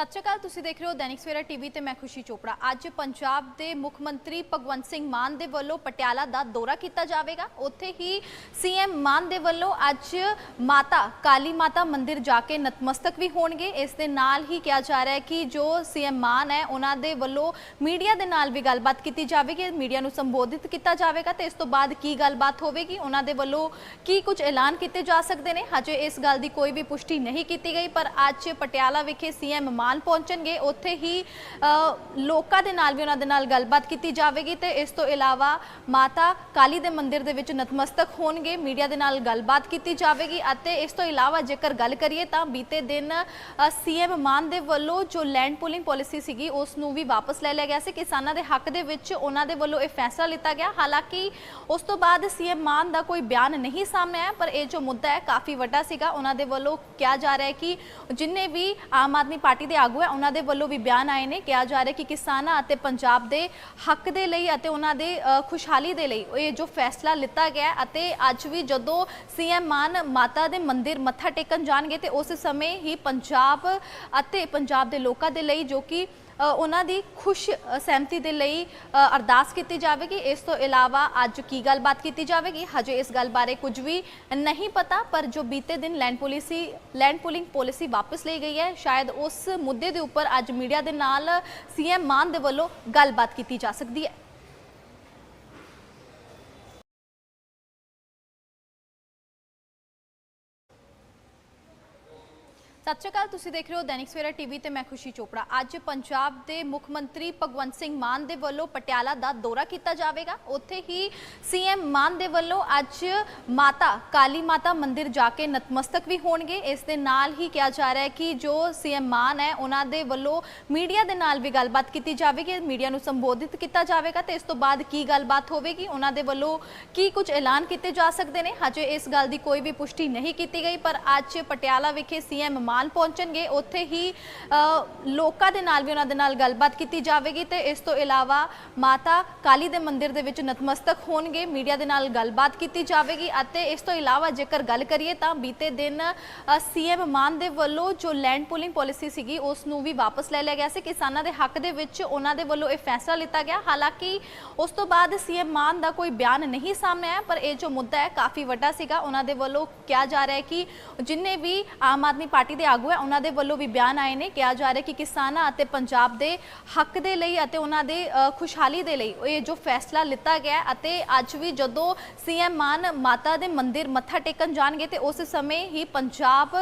ਸਤਿ ਸ਼੍ਰੀ ਅਕਾਲ, ਤੁਸੀਂ ਦੇਖ ਰਹੇ ਹੋ ਦੈਨਿਕ ਸਵੇਰਾ ਟੀਵੀ ਤੇ ਮੈਂ ਖੁਸ਼ੀ ਚੋਪੜਾ। ਅੱਜ ਪੰਜਾਬ ਦੇ ਮੁੱਖ ਮੰਤਰੀ ਭਗਵੰਤ ਸਿੰਘ ਮਾਨ ਦੇ ਵੱਲੋਂ ਪਟਿਆਲਾ ਦਾ ਦੌਰਾ ਕੀਤਾ ਜਾਵੇਗਾ। ਉੱਥੇ ਹੀ ਸੀਐਮ ਮਾਨ ਦੇ ਵੱਲੋਂ ਅੱਜ ਮਾਤਾ, ਕਾਲੀ ਮਾਤਾ ਮੰਦਿਰ ਜਾ ਕੇ ਨਤਮਸਤਕ ਵੀ ਹੋਣਗੇ। ਇਸ ਦੇ ਨਾਲ ਹੀ ਕਿਹਾ ਜਾ ਰਿਹਾ ਹੈ ਕਿ ਜੋ ਸੀਐਮ ਮਾਨ ਹੈ, ਉਹਨਾਂ ਦੇ ਵੱਲੋਂ ਮੀਡੀਆ ਦੇ ਨਾਲ ਵੀ ਗੱਲਬਾਤ ਕੀਤੀ ਜਾਵੇਗੀ। ਮੀਡੀਆ ਨੂੰ ਸੰਬੋਧਿਤ ਕੀਤਾ ਜਾਵੇਗਾ ਤੇ ਇਸ ਤੋਂ ਬਾਅਦ ਕੀ ਗੱਲਬਾਤ ਹੋਵੇਗੀ, ਉਹਨਾਂ ਦੇ ਵੱਲੋਂ ਕੀ ਕੁਝ ਐਲਾਨ ਕੀਤੇ ਜਾ ਸਕਦੇ ਨੇ? ਹਜੇ ਇਸ ਗੱਲ ਦੀ ਕੋਈ ਵੀ ਪੁਸ਼ਟੀ ਨਹੀਂ ਕੀਤੀ ਗਈ, ਪਰ ਅੱਜ ਪਟਿਆਲਾ ਵਿਖੇ ਸੀਐਮ ਮਾਨ ਮਾਨ ਪਹੁੰਚਣਗੇ, ਉੱਥੇ ਹੀ ਲੋਕਾਂ ਦੇ ਨਾਲ ਵੀ ਉਹਨਾਂ ਦੇ ਨਾਲ ਗੱਲਬਾਤ ਕੀਤੀ ਜਾਵੇਗੀ ਤੇ ਇਸ ਤੋਂ ਇਲਾਵਾ ਮਾਤਾ ਕਾਲੀ ਦੇ ਮੰਦਿਰ ਦੇ ਵਿੱਚ ਨਤਮਸਤਕ ਹੋਣਗੇ, ਮੀਡੀਆ ਦੇ ਨਾਲ ਗੱਲਬਾਤ ਕੀਤੀ ਜਾਵੇਗੀ ਅਤੇ ਇਸ ਤੋਂ ਇਲਾਵਾ ਜੇਕਰ ਗੱਲ ਕਰੀਏ ਤਾਂ ਬੀਤੇ ਦਿਨ ਸੀਐਮ ਮਾਨ ਦੇ ਵੱਲੋਂ ਜੋ ਲੈਂਡ ਪੂਲਿੰਗ ਪਾਲਿਸੀ ਸੀਗੀ, ਉਸ ਨੂੰ ਵੀ ਵਾਪਸ ਲੈ ਲਿਆ ਗਿਆ ਸੀ। ਕਿਸਾਨਾਂ ਦੇ ਹੱਕ ਦੇ ਵਿੱਚ ਉਹਨਾਂ ਦੇ ਵੱਲੋਂ ਇਹ ਫੈਸਲਾ ਲਿੱਤਾ ਗਿਆ। ਹਾਲਾਂਕਿ ਉਸ ਤੋਂ ਬਾਅਦ ਸੀਐਮ ਮਾਨ ਦਾ ਕੋਈ ਬਿਆਨ ਨਹੀਂ ਸਾਹਮਣੇ ਆਇਆ, ਪਰ ਇਹ ਜੋ ਮੁੱਦਾ ਹੈ, ਕਾਫੀ ਵੱਡਾ ਸੀਗਾ। ਉਹਨਾਂ ਦੇ ਵੱਲੋਂ ਕਿਹਾ ਜਾ ਰਿਹਾ ਹੈ ਕਿ ਜਿੰਨੇ ਵੀ ਆਮ ਆਦਮੀ ਪਾਰਟੀ ਦੇ ਆਗੂ ਹੈ। ਉਹਨਾਂ ਦੇ ਵੱਲੋਂ ਵੀ ਬਿਆਨ ਆਏ ਨੇ। ਕਿਹਾ ਜਾ ਰਿਹਾ ਕਿ ਕਿਸਾਨਾਂ ਅਤੇ ਪੰਜਾਬ ਦੇ ਹੱਕ ਦੇ ਲਈ ਅਤੇ ਉਹਨਾਂ ਦੇ ਖੁਸ਼ਹਾਲੀ ਦੇ ਲਈ ਇਹ ਜੋ ਫੈਸਲਾ ਲਿੱਤਾ ਗਿਆ ਅਤੇ ਅੱਜ ਵੀ ਜਦੋਂ ਸੀਐਮ ਮਾਨ ਮਾਤਾ ਦੇ ਮੰਦਿਰ ਮੱਥਾ ਟੇਕਣ ਜਾਣਗੇ ਤੇ ਉਸ ਸਮੇਂ ਹੀ ਪੰਜਾਬ ਅਤੇ ਪੰਜਾਬ ਦੇ ਲੋਕਾਂ ਦੇ ਲਈ ਜੋ ਕਿ ਉਹਨਾਂ ਦੀ ਖੁਸ਼ ਸਹਿਮਤੀ ਦੇ ਲਈ ਅਰਦਾਸ ਕੀਤੀ ਜਾਵੇਗੀ। ਇਸ ਤੋਂ ਇਲਾਵਾ ਅੱਜ ਕੀ ਗੱਲਬਾਤ ਕੀਤੀ ਜਾਵੇਗੀ? ਹਜੇ ਇਸ ਗੱਲ ਬਾਰੇ ਕੁਝ ਵੀ ਨਹੀਂ ਪਤਾ, ਪਰ ਜੋ ਬੀਤੇ ਦਿਨ land policy, land pooling policy ਵਾਪਸ ਲਈ ਗਈ ਹੈ, ਸ਼ਾਇਦ ਉਸ ਮੁੱਦੇ ਦੇ ਉੱਪਰ ਅੱਜ ਮੀਡੀਆ ਦੇ ਨਾਲ ਸੀਐਮ ਮਾਨ ਦੇ ਵੱਲੋਂ ਗੱਲਬਾਤ ਕੀਤੀ ਜਾ ਸਕਦੀ ਹੈ। ਸਤਿ ਸ਼੍ਰੀ ਅਕਾਲ, ਤੁਸੀਂ ਦੇਖ ਰਹੇ ਹੋ ਦੈਨਿਕ ਸਵੇਰਾ ਟੀਵੀ ਤੇ ਮੈਂ ਖੁਸ਼ੀ ਚੋਪੜਾ। ਅੱਜ ਪੰਜਾਬ ਦੇ ਮੁੱਖ ਮੰਤਰੀ ਭਗਵੰਤ ਸਿੰਘ ਮਾਨ ਦੇ ਵੱਲੋਂ ਪਟਿਆਲਾ ਦਾ ਦੌਰਾ ਕੀਤਾ ਜਾਵੇਗਾ। ਉੱਥੇ ਹੀ ਸੀਐਮ ਮਾਨ ਦੇ ਵੱਲੋਂ ਅੱਜ ਮਾਤਾ, ਕਾਲੀ ਮਾਤਾ ਮੰਦਿਰ ਜਾ ਕੇ ਨਤਮਸਤਕ ਵੀ ਹੋਣਗੇ। ਇਸ ਦੇ ਨਾਲ ਹੀ ਕਿਹਾ ਜਾ ਰਿਹਾ ਹੈ ਕਿ ਜੋ ਸੀਐਮ ਮਾਨ ਹੈ, ਉਹਨਾਂ ਦੇ ਵੱਲੋਂ ਮੀਡੀਆ ਦੇ ਨਾਲ ਵੀ ਗੱਲਬਾਤ ਕੀਤੀ ਜਾਵੇਗੀ। ਮੀਡੀਆ ਨੂੰ ਸੰਬੋਧਿਤ ਕੀਤਾ ਜਾਵੇਗਾ ਤੇ ਇਸ ਤੋਂ ਬਾਅਦ ਕੀ ਗੱਲਬਾਤ ਹੋਵੇਗੀ, ਉਹਨਾਂ ਦੇ ਵੱਲੋਂ ਕੀ ਕੁਝ ਐਲਾਨ ਕੀਤੇ ਜਾ ਸਕਦੇ ਨੇ? ਹਜੇ ਇਸ ਗੱਲ ਦੀ ਕੋਈ ਵੀ ਪੁਸ਼ਟੀ ਨਹੀਂ ਕੀਤੀ ਗਈ, ਪਰ ਅੱਜ ਪਟਿਆਲਾ ਵਿਖੇ ਸੀਐਮ ਮਾਨ ਪਹੁੰਚਣਗੇ, ਉੱਥੇ ਹੀ ਲੋਕਾਂ ਦੇ ਨਾਲ ਵੀ ਉਹਨਾਂ ਦੇ ਨਾਲ ਗੱਲਬਾਤ ਕੀਤੀ ਜਾਵੇਗੀ ਤੇ ਇਸ ਤੋਂ ਇਲਾਵਾ ਮਾਤਾ ਕਾਲੀ ਦੇ ਮੰਦਿਰ ਦੇ ਵਿੱਚ ਨਤਮਸਤਕ ਹੋਣਗੇ, ਮੀਡੀਆ ਦੇ ਨਾਲ ਗੱਲਬਾਤ ਕੀਤੀ ਜਾਵੇਗੀ ਅਤੇ ਇਸ ਤੋਂ ਇਲਾਵਾ ਜੇਕਰ ਗੱਲ ਕਰੀਏ ਤਾਂ ਬੀਤੇ ਦਿਨ ਸੀਐਮ ਮਾਨ ਦੇ ਵੱਲੋਂ ਜੋ ਲੈਂਡ ਪੂਲਿੰਗ ਪਾਲਿਸੀ ਸੀਗੀ, ਉਸ ਨੂੰ ਵੀ ਵਾਪਸ ਲੈ ਲਿਆ ਗਿਆ ਸੀ। ਕਿਸਾਨਾਂ ਦੇ ਹੱਕ ਦੇ ਵਿੱਚ ਉਹਨਾਂ ਦੇ ਵੱਲੋਂ ਇਹ ਫੈਸਲਾ ਲਿੱਤਾ ਗਿਆ। ਹਾਲਾਂਕਿ ਉਸ ਤੋਂ ਬਾਅਦ ਸੀਐਮ ਮਾਨ ਦਾ ਕੋਈ ਬਿਆਨ ਨਹੀਂ ਸਾਹਮਣੇ ਆਇਆ, ਪਰ ਇਹ ਜੋ ਮੁੱਦਾ ਹੈ, ਕਾਫੀ ਵੱਡਾ ਸੀਗਾ। ਉਹਨਾਂ ਦੇ ਵੱਲੋਂ ਕਿਹਾ ਜਾ ਰਿਹਾ ਹੈ ਕਿ ਜਿੰਨੇ ਵੀ ਆਮ ਆਦਮੀ ਪਾਰਟੀ ਦੇ ਆਗੂ ਹੈ। ਉਹਨਾਂ ਦੇ ਵੱਲੋਂ ਵੀ ਬਿਆਨ ਆਏ ਨੇ। ਕਿਹਾ ਜਾ ਰਿਹਾ ਕਿ ਕਿਸਾਨਾਂ ਅਤੇ ਪੰਜਾਬ ਦੇ ਹੱਕ ਦੇ ਲਈ ਅਤੇ ਉਹਨਾਂ ਦੇ ਖੁਸ਼ਹਾਲੀ ਦੇ ਲਈ ਇਹ ਜੋ ਫੈਸਲਾ ਲਿੱਤਾ ਗਿਆ ਅਤੇ ਅੱਜ ਵੀ ਜਦੋਂ ਸੀਐਮ ਮਾਨ ਮਾਤਾ ਦੇ ਮੰਦਿਰ ਮੱਥਾ ਟੇਕਣ ਜਾਣਗੇ ਤੇ ਉਸ ਸਮੇਂ ਹੀ ਪੰਜਾਬ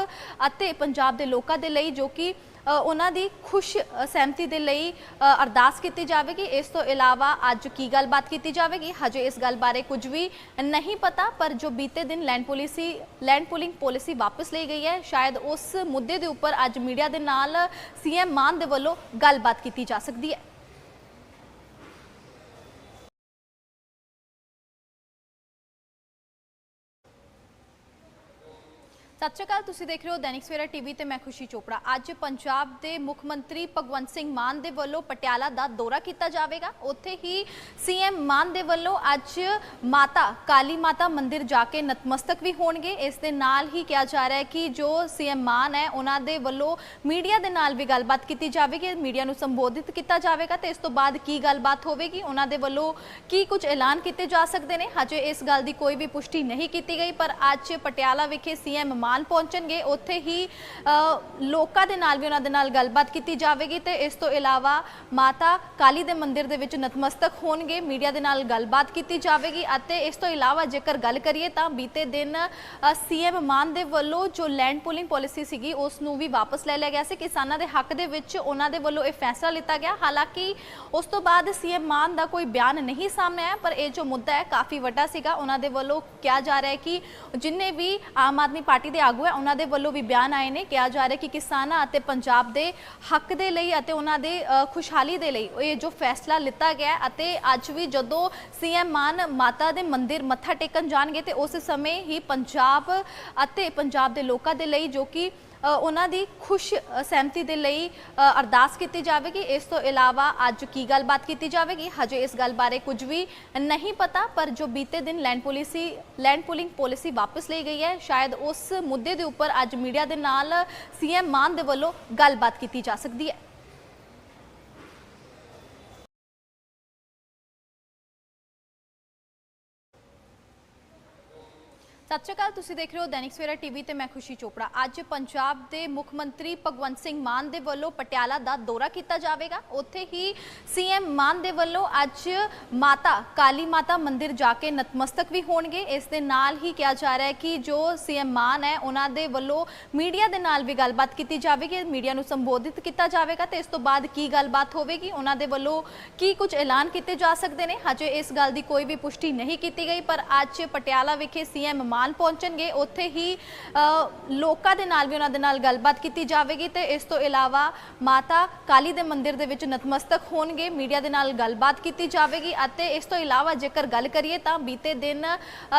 ਅਤੇ ਪੰਜਾਬ ਦੇ ਲੋਕਾਂ ਦੇ ਲਈ ਜੋ ਕਿ ਉਹਨਾਂ ਦੀ ਖੁਸ਼ ਸਹਿਮਤੀ ਦੇ ਲਈ ਅਰਦਾਸ ਕੀਤੀ ਜਾਵੇਗੀ। ਇਸ ਤੋਂ ਇਲਾਵਾ ਅੱਜ ਕੀ ਗੱਲਬਾਤ ਕੀਤੀ ਜਾਵੇਗੀ? ਹਜੇ ਇਸ ਗੱਲ ਬਾਰੇ ਕੁਝ ਵੀ ਨਹੀਂ ਪਤਾ, ਪਰ ਜੋ ਬੀਤੇ ਦਿਨ land policy, land pooling policy ਵਾਪਸ ਲਈ ਗਈ ਹੈ, ਸ਼ਾਇਦ ਉਸ ਮੁੱਦੇ ਦੇ ਉੱਪਰ ਅੱਜ ਮੀਡੀਆ ਦੇ ਨਾਲ ਸੀਐਮ ਮਾਨ ਦੇ ਵੱਲੋਂ ਗੱਲਬਾਤ ਕੀਤੀ ਜਾ ਸਕਦੀ ਹੈ। ਸਤਿ ਸ਼੍ਰੀ ਅਕਾਲ, ਤੁਸੀਂ ਦੇਖ ਰਹੇ ਹੋ ਦੈਨਿਕ ਸਵੇਰਾ ਟੀਵੀ ਤੇ ਮੈਂ ਖੁਸ਼ੀ ਚੋਪੜਾ। ਅੱਜ ਪੰਜਾਬ ਦੇ ਮੁੱਖ ਮੰਤਰੀ ਭਗਵੰਤ ਸਿੰਘ ਮਾਨ ਦੇ ਵੱਲੋਂ ਪਟਿਆਲਾ ਦਾ ਦੌਰਾ ਕੀਤਾ ਜਾਵੇਗਾ। ਉੱਥੇ ਹੀ ਸੀਐਮ ਮਾਨ ਦੇ ਵੱਲੋਂ ਅੱਜ ਮਾਤਾ, ਕਾਲੀ ਮਾਤਾ ਮੰਦਿਰ ਜਾ ਕੇ ਨਤਮਸਤਕ ਵੀ ਹੋਣਗੇ। ਇਸ ਦੇ ਨਾਲ ਹੀ ਕਿਹਾ ਜਾ ਰਿਹਾ ਹੈ ਕਿ ਜੋ ਸੀਐਮ ਮਾਨ ਹੈ, ਉਹਨਾਂ ਦੇ ਵੱਲੋਂ ਮੀਡੀਆ ਦੇ ਨਾਲ ਵੀ ਗੱਲਬਾਤ ਕੀਤੀ ਜਾਵੇਗੀ, ਮੀਡੀਆ ਨੂੰ ਸੰਬੋਧਿਤ ਕੀਤਾ ਜਾਵੇਗਾ। ਤੇ ਇਸ ਤੋਂ ਬਾਅਦ ਕੀ ਗੱਲਬਾਤ ਹੋਵੇਗੀ, ਉਹਨਾਂ ਦੇ ਵੱਲੋਂ ਕੀ ਕੁਝ ਐਲਾਨ ਕੀਤੇ ਜਾ ਸਕਦੇ ਨੇ? ਹਜੇ ਇਸ ਗੱਲ ਦੀ ਕੋਈ ਵੀ ਪੁਸ਼ਟੀ ਨਹੀਂ ਕੀਤੀ ਗਈ, ਪਰ ਅੱਜ ਪਟਿਆਲਾ ਵਿਖੇ ਸੀਐਮ ਮਾਨ ਪਹੁੰਚਣਗੇ, ਉੱਥੇ ਹੀ ਲੋਕਾਂ ਦੇ ਨਾਲ ਵੀ ਉਹਨਾਂ ਦੇ ਨਾਲ ਗੱਲਬਾਤ ਕੀਤੀ ਜਾਵੇਗੀ ਤੇ ਇਸ ਤੋਂ ਇਲਾਵਾ ਮਾਤਾ ਕਾਲੀ ਦੇ ਮੰਦਿਰ ਦੇ ਵਿੱਚ ਨਤਮਸਤਕ ਹੋਣਗੇ, ਮੀਡੀਆ ਦੇ ਨਾਲ ਗੱਲਬਾਤ ਕੀਤੀ ਜਾਵੇਗੀ ਅਤੇ ਇਸ ਤੋਂ ਇਲਾਵਾ ਜੇਕਰ ਗੱਲ ਕਰੀਏ ਤਾਂ ਬੀਤੇ ਦਿਨ ਸੀਐਮ ਮਾਨ ਦੇ ਵੱਲੋਂ ਜੋ ਲੈਂਡ ਪੂਲਿੰਗ ਪਾਲਿਸੀ ਸੀਗੀ, ਉਸ ਨੂੰ ਵੀ ਵਾਪਸ ਲੈ ਲਿਆ ਗਿਆ ਸੀ। ਕਿਸਾਨਾਂ ਦੇ ਹੱਕ ਦੇ ਵਿੱਚ ਉਹਨਾਂ ਦੇ ਵੱਲੋਂ ਇਹ ਫੈਸਲਾ ਲਿੱਤਾ ਗਿਆ। ਹਾਲਾਂਕਿ ਉਸ ਤੋਂ ਬਾਅਦ ਸੀਐਮ ਮਾਨ ਦਾ ਕੋਈ ਬਿਆਨ ਨਹੀਂ ਸਾਹਮਣੇ ਆਇਆ, ਪਰ ਇਹ ਜੋ ਮੁੱਦਾ ਹੈ, ਕਾਫੀ ਵੱਡਾ ਸੀਗਾ। ਉਹਨਾਂ ਦੇ ਵੱਲੋਂ ਕਿਹਾ ਜਾ ਰਿਹਾ ਹੈ ਕਿ ਜਿੰਨੇ ਵੀ ਆਮ ਆਦਮੀ ਪਾਰਟੀ ਦੇ ਆਗੂ ਹੈ। ਉਹਨਾਂ ਦੇ ਵੱਲੋਂ ਵੀ ਬਿਆਨ ਆਏ ਨੇ। ਕਿਹਾ ਜਾ ਰਿਹਾ ਕਿ ਕਿਸਾਨਾਂ ਅਤੇ ਪੰਜਾਬ ਦੇ ਹੱਕ ਦੇ ਲਈ ਅਤੇ ਉਹਨਾਂ ਦੇ ਖੁਸ਼ਹਾਲੀ ਦੇ ਲਈ ਇਹ ਜੋ ਫੈਸਲਾ ਲਿੱਤਾ ਗਿਆ ਅਤੇ ਅੱਜ ਵੀ ਜਦੋਂ ਸੀਐਮ ਮਾਨ ਮਾਤਾ ਦੇ ਮੰਦਿਰ ਮੱਥਾ ਟੇਕਣ ਜਾਣਗੇ ਤੇ ਉਸ ਸਮੇਂ ਹੀ ਪੰਜਾਬ ਅਤੇ ਪੰਜਾਬ ਦੇ ਲੋਕਾਂ ਦੇ ਲਈ ਜੋ ਕਿ ਉਹਨਾਂ ਦੀ ਖੁਸ਼ ਸਹਿਮਤੀ ਦੇ ਲਈ ਅਰਦਾਸ ਕੀਤੀ ਜਾਵੇਗੀ। ਇਸ ਤੋਂ ਇਲਾਵਾ ਅੱਜ ਕੀ ਗੱਲਬਾਤ ਕੀਤੀ ਜਾਵੇਗੀ? ਹਜੇ ਇਸ ਗੱਲ ਬਾਰੇ ਕੁਝ ਵੀ ਨਹੀਂ ਪਤਾ, ਪਰ ਜੋ ਬੀਤੇ ਦਿਨ land policy, land pooling policy ਵਾਪਸ ਲਈ ਗਈ ਹੈ, ਸ਼ਾਇਦ ਉਸ ਮੁੱਦੇ ਦੇ ਉੱਪਰ ਅੱਜ ਮੀਡੀਆ ਦੇ ਨਾਲ ਸੀਐਮ ਮਾਨ ਦੇ ਵੱਲੋਂ ਗੱਲਬਾਤ ਕੀਤੀ ਜਾ ਸਕਦੀ ਹੈ। ਸਤਿ ਸ਼੍ਰੀ ਅਕਾਲ, ਤੁਸੀਂ ਦੇਖ ਰਹੇ ਹੋ ਦੈਨਿਕ ਸਵੇਰਾ ਟੀਵੀ ਤੇ ਮੈਂ ਖੁਸ਼ੀ ਚੋਪੜਾ। ਅੱਜ ਪੰਜਾਬ ਦੇ ਮੁੱਖ ਮੰਤਰੀ ਭਗਵੰਤ ਸਿੰਘ ਮਾਨ ਦੇ ਵੱਲੋਂ ਪਟਿਆਲਾ ਦਾ ਦੌਰਾ ਕੀਤਾ ਜਾਵੇਗਾ। ਉੱਥੇ ਹੀ ਸੀਐਮ ਮਾਨ ਦੇ ਵੱਲੋਂ ਅੱਜ ਮਾਤਾ, ਕਾਲੀ ਮਾਤਾ ਮੰਦਿਰ ਜਾ ਕੇ ਨਤਮਸਤਕ ਵੀ ਹੋਣਗੇ। ਇਸ ਦੇ ਨਾਲ ਹੀ ਕਿਹਾ ਜਾ ਰਿਹਾ ਹੈ ਕਿ ਜੋ ਸੀਐਮ ਮਾਨ ਹੈ, ਉਹਨਾਂ ਦੇ ਵੱਲੋਂ ਮੀਡੀਆ ਦੇ ਨਾਲ ਵੀ ਗੱਲਬਾਤ ਕੀਤੀ ਜਾਵੇਗੀ, ਮੀਡੀਆ ਨੂੰ ਸੰਬੋਧਿਤ ਕੀਤਾ ਜਾਵੇਗਾ ਤੇ ਇਸ ਤੋਂ ਬਾਅਦ ਕੀ ਗੱਲਬਾਤ ਹੋਵੇਗੀ, ਉਹਨਾਂ ਦੇ ਵੱਲੋਂ ਕੀ ਕੁਝ ਐਲਾਨ ਕੀਤੇ ਜਾ ਸਕਦੇ ਨੇ? ਹਜੇ ਇਸ ਗੱਲ ਦੀ ਕੋਈ ਵੀ ਪੁਸ਼ਟੀ ਨਹੀਂ ਕੀਤੀ ਗਈ, ਪਰ ਅੱਜ ਪਟਿਆਲਾ ਵਿਖੇ ਸੀਐਮ ਮਾਨ ਪਹੁੰਚਣਗੇ, ਉੱਥੇ ਹੀ ਲੋਕਾਂ ਦੇ ਨਾਲ ਵੀ ਉਹਨਾਂ ਦੇ ਨਾਲ ਗੱਲਬਾਤ ਕੀਤੀ ਜਾਵੇਗੀ ਤੇ ਇਸ ਤੋਂ ਇਲਾਵਾ ਮਾਤਾ ਕਾਲੀ ਦੇ ਮੰਦਿਰ ਦੇ ਵਿੱਚ ਨਤਮਸਤਕ ਹੋਣਗੇ, ਮੀਡੀਆ ਦੇ ਨਾਲ ਗੱਲਬਾਤ ਕੀਤੀ ਜਾਵੇਗੀ ਅਤੇ ਇਸ ਤੋਂ ਇਲਾਵਾ ਜੇਕਰ ਗੱਲ ਕਰੀਏ ਤਾਂ ਬੀਤੇ ਦਿਨ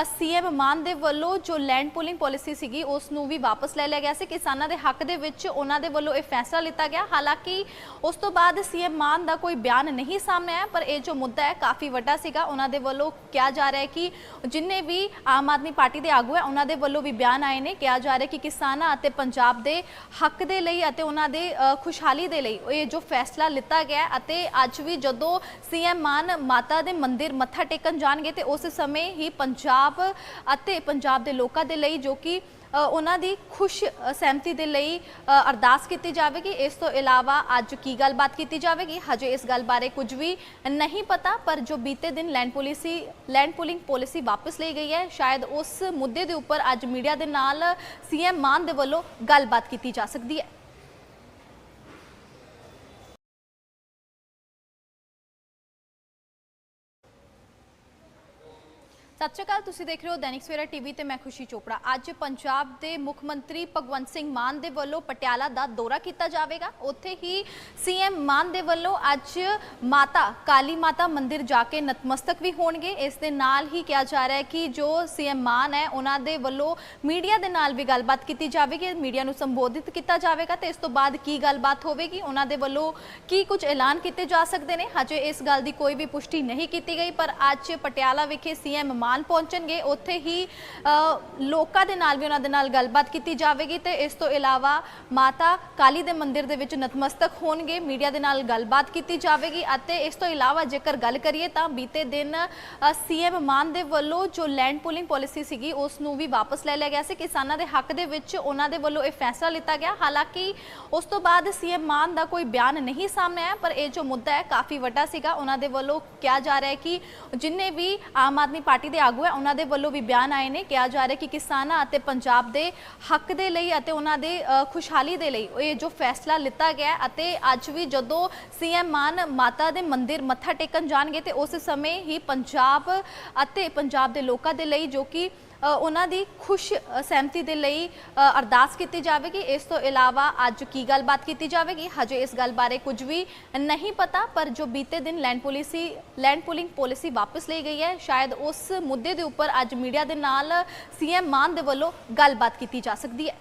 ਸੀਐਮ ਮਾਨ ਦੇ ਵੱਲੋਂ ਜੋ ਲੈਂਡ ਪੂਲਿੰਗ ਪਾਲਿਸੀ ਸੀਗੀ, ਉਸ ਨੂੰ ਵੀ ਵਾਪਸ ਲੈ ਲਿਆ ਗਿਆ ਸੀ। ਕਿਸਾਨਾਂ ਦੇ ਹੱਕ ਦੇ ਵਿੱਚ ਉਹਨਾਂ ਦੇ ਵੱਲੋਂ ਇਹ ਫੈਸਲਾ ਲਿੱਤਾ ਗਿਆ। ਹਾਲਾਂਕਿ ਉਸ ਤੋਂ ਬਾਅਦ ਸੀਐਮ ਮਾਨ ਦਾ ਕੋਈ ਬਿਆਨ ਨਹੀਂ ਸਾਹਮਣੇ ਆਇਆ, ਪਰ ਇਹ ਜੋ ਮੁੱਦਾ ਹੈ, ਕਾਫੀ ਵੱਡਾ ਸੀਗਾ। ਉਹਨਾਂ ਦੇ ਵੱਲੋਂ ਕਿਹਾ ਜਾ ਰਿਹਾ ਹੈ ਕਿ ਜਿੰਨੇ ਵੀ ਆਮ ਆਦਮੀ ਪਾਰਟੀ ਦੇ ਆਗੂ ਹੈ। ਉਹਨਾਂ ਦੇ ਵੱਲੋਂ ਵੀ ਬਿਆਨ ਆਏ ਨੇ। ਕਿਹਾ ਜਾ ਰਿਹਾ ਕਿ ਕਿਸਾਨਾਂ ਅਤੇ ਪੰਜਾਬ ਦੇ ਹੱਕ ਦੇ ਲਈ ਅਤੇ ਉਹਨਾਂ ਦੇ ਖੁਸ਼ਹਾਲੀ ਦੇ ਲਈ ਇਹ ਜੋ ਫੈਸਲਾ ਲਿੱਤਾ ਗਿਆ ਅਤੇ ਅੱਜ ਵੀ ਜਦੋਂ ਸੀਐਮ ਮਾਨ ਮਾਤਾ ਦੇ ਮੰਦਿਰ ਮੱਥਾ ਟੇਕਣ ਜਾਣਗੇ ਤੇ ਉਸ ਸਮੇਂ ਹੀ ਪੰਜਾਬ ਅਤੇ ਪੰਜਾਬ ਦੇ ਲੋਕਾਂ ਦੇ ਲਈ ਜੋ ਕਿ ਉਹਨਾਂ ਦੀ ਖੁਸ਼ ਸਹਿਮਤੀ ਦੇ ਲਈ ਅਰਦਾਸ ਕੀਤੀ ਜਾਵੇਗੀ। ਇਸ ਤੋਂ ਇਲਾਵਾ ਅੱਜ ਕੀ ਗੱਲਬਾਤ ਕੀਤੀ ਜਾਵੇਗੀ? ਹਜੇ ਇਸ ਗੱਲ ਬਾਰੇ ਕੁਝ ਵੀ ਨਹੀਂ ਪਤਾ, ਪਰ ਜੋ ਬੀਤੇ ਦਿਨ land policy, land pooling policy ਵਾਪਸ ਲਈ ਗਈ ਹੈ, ਸ਼ਾਇਦ ਉਸ ਮੁੱਦੇ ਦੇ ਉੱਪਰ ਅੱਜ ਮੀਡੀਆ ਦੇ ਨਾਲ ਸੀਐਮ ਮਾਨ ਦੇ ਵੱਲੋਂ ਗੱਲਬਾਤ ਕੀਤੀ ਜਾ ਸਕਦੀ ਹੈ। ਸਤਿ ਸ਼੍ਰੀ ਅਕਾਲ, ਤੁਸੀਂ ਦੇਖ ਰਹੇ ਹੋ ਦੈਨਿਕ ਸਵੇਰਾ ਟੀਵੀ ਤੇ ਮੈਂ ਖੁਸ਼ੀ ਚੋਪੜਾ। ਅੱਜ ਪੰਜਾਬ ਦੇ ਮੁੱਖ ਮੰਤਰੀ ਭਗਵੰਤ ਸਿੰਘ ਮਾਨ ਦੇ ਵੱਲੋਂ ਪਟਿਆਲਾ ਦਾ ਦੌਰਾ ਕੀਤਾ ਜਾਵੇਗਾ। ਉੱਥੇ ਹੀ ਸੀਐਮ ਮਾਨ ਦੇ ਵੱਲੋਂ ਅੱਜ ਮਾਤਾ, ਕਾਲੀ ਮਾਤਾ ਮੰਦਿਰ ਜਾ ਕੇ ਨਤਮਸਤਕ ਵੀ ਹੋਣਗੇ। ਇਸ ਦੇ ਨਾਲ ਹੀ ਕਿਹਾ ਜਾ ਰਿਹਾ ਹੈ ਕਿ ਜੋ ਸੀਐਮ ਮਾਨ ਹੈ, ਉਹਨਾਂ ਦੇ ਵੱਲੋਂ ਮੀਡੀਆ ਦੇ ਨਾਲ ਵੀ ਗੱਲਬਾਤ ਕੀਤੀ ਜਾਵੇਗੀ, ਮੀਡੀਆ ਨੂੰ ਸੰਬੋਧਿਤ ਕੀਤਾ ਜਾਵੇਗਾ ਤੇ ਇਸ ਤੋਂ ਬਾਅਦ ਕੀ ਗੱਲਬਾਤ ਹੋਵੇਗੀ, ਉਹਨਾਂ ਦੇ ਵੱਲੋਂ ਕੀ ਕੁਝ ਐਲਾਨ ਕੀਤੇ ਜਾ ਸਕਦੇ ਨੇ? ਹਜੇ ਇਸ ਗੱਲ ਦੀ ਕੋਈ ਵੀ ਪੁਸ਼ਟੀ ਨਹੀਂ ਕੀਤੀ ਗਈ, ਪਰ ਅੱਜ ਪਟਿਆਲਾ ਵਿਖੇ ਸੀਐਮ ਮਾਨ ਪਹੁੰਚਣਗੇ, ਉੱਥੇ ਹੀ ਲੋਕਾਂ ਦੇ ਨਾਲ ਵੀ ਉਹਨਾਂ ਦੇ ਨਾਲ ਗੱਲਬਾਤ ਕੀਤੀ ਜਾਵੇਗੀ ਤੇ ਇਸ ਤੋਂ ਇਲਾਵਾ ਮਾਤਾ ਕਾਲੀ ਦੇ ਮੰਦਿਰ ਦੇ ਵਿੱਚ ਨਤਮਸਤਕ ਹੋਣਗੇ, ਮੀਡੀਆ ਦੇ ਨਾਲ ਗੱਲਬਾਤ ਕੀਤੀ ਜਾਵੇਗੀ ਅਤੇ ਇਸ ਤੋਂ ਇਲਾਵਾ ਜੇਕਰ ਗੱਲ ਕਰੀਏ ਤਾਂ ਬੀਤੇ ਦਿਨ ਸੀਐਮ ਮਾਨ ਦੇ ਵੱਲੋਂ ਜੋ ਲੈਂਡ ਪੂਲਿੰਗ ਪਾਲਿਸੀ ਸੀਗੀ, ਉਸ ਨੂੰ ਵੀ ਵਾਪਸ ਲੈ ਲਿਆ ਗਿਆ ਸੀ। ਕਿਸਾਨਾਂ ਦੇ ਹੱਕ ਦੇ ਵਿੱਚ ਉਹਨਾਂ ਦੇ ਵੱਲੋਂ ਇਹ ਫੈਸਲਾ ਲਿੱਤਾ ਗਿਆ। ਹਾਲਾਂਕਿ ਉਸ ਤੋਂ ਬਾਅਦ ਸੀਐਮ ਮਾਨ ਦਾ ਕੋਈ ਬਿਆਨ ਨਹੀਂ ਸਾਹਮਣੇ ਆਇਆ, ਪਰ ਇਹ ਜੋ ਮੁੱਦਾ ਹੈ, ਕਾਫੀ ਵੱਡਾ ਸੀਗਾ। ਉਹਨਾਂ ਦੇ ਵੱਲੋਂ ਕਿਹਾ ਜਾ ਰਿਹਾ ਹੈ ਕਿ ਜਿੰਨੇ ਵੀ ਆਮ ਆਦਮੀ ਪਾਰਟੀ ਦੇ ਆਗੂ ਹੈ। ਉਹਨਾਂ ਦੇ ਵੱਲੋਂ ਵੀ ਬਿਆਨ ਆਏ ਨੇ। ਕਿਹਾ ਜਾ ਰਿਹਾ ਕਿ ਕਿਸਾਨਾਂ ਅਤੇ ਪੰਜਾਬ ਦੇ ਹੱਕ ਦੇ ਲਈ ਅਤੇ ਉਹਨਾਂ ਦੇ ਖੁਸ਼ਹਾਲੀ ਦੇ ਲਈ ਇਹ ਜੋ ਫੈਸਲਾ ਲਿੱਤਾ ਗਿਆ ਅਤੇ ਅੱਜ ਵੀ ਜਦੋਂ ਸੀਐਮ ਮਾਨ ਮਾਤਾ ਦੇ ਮੰਦਿਰ ਮੱਥਾ ਟੇਕਣ ਜਾਣਗੇ ਤੇ ਉਸ ਸਮੇਂ ਹੀ ਪੰਜਾਬ ਅਤੇ ਪੰਜਾਬ ਦੇ ਲੋਕਾਂ ਦੇ ਲਈ ਜੋ ਕਿ ਉਹਨਾਂ ਦੀ ਖੁਸ਼ ਸਹਿਮਤੀ ਦੇ ਲਈ ਅਰਦਾਸ ਕੀਤੀ ਜਾਵੇਗੀ। ਇਸ ਤੋਂ ਇਲਾਵਾ ਅੱਜ ਕੀ ਗੱਲਬਾਤ ਕੀਤੀ ਜਾਵੇਗੀ? ਹਜੇ ਇਸ ਗੱਲ ਬਾਰੇ ਕੁਝ ਵੀ ਨਹੀਂ ਪਤਾ, ਪਰ ਜੋ ਬੀਤੇ ਦਿਨ land policy, land pooling policy ਵਾਪਸ ਲਈ ਗਈ ਹੈ, ਸ਼ਾਇਦ ਉਸ ਮੁੱਦੇ ਦੇ ਉੱਪਰ ਅੱਜ ਮੀਡੀਆ ਦੇ ਨਾਲ ਸੀਐਮ ਮਾਨ ਦੇ ਵੱਲੋਂ ਗੱਲਬਾਤ ਕੀਤੀ ਜਾ ਸਕਦੀ ਹੈ।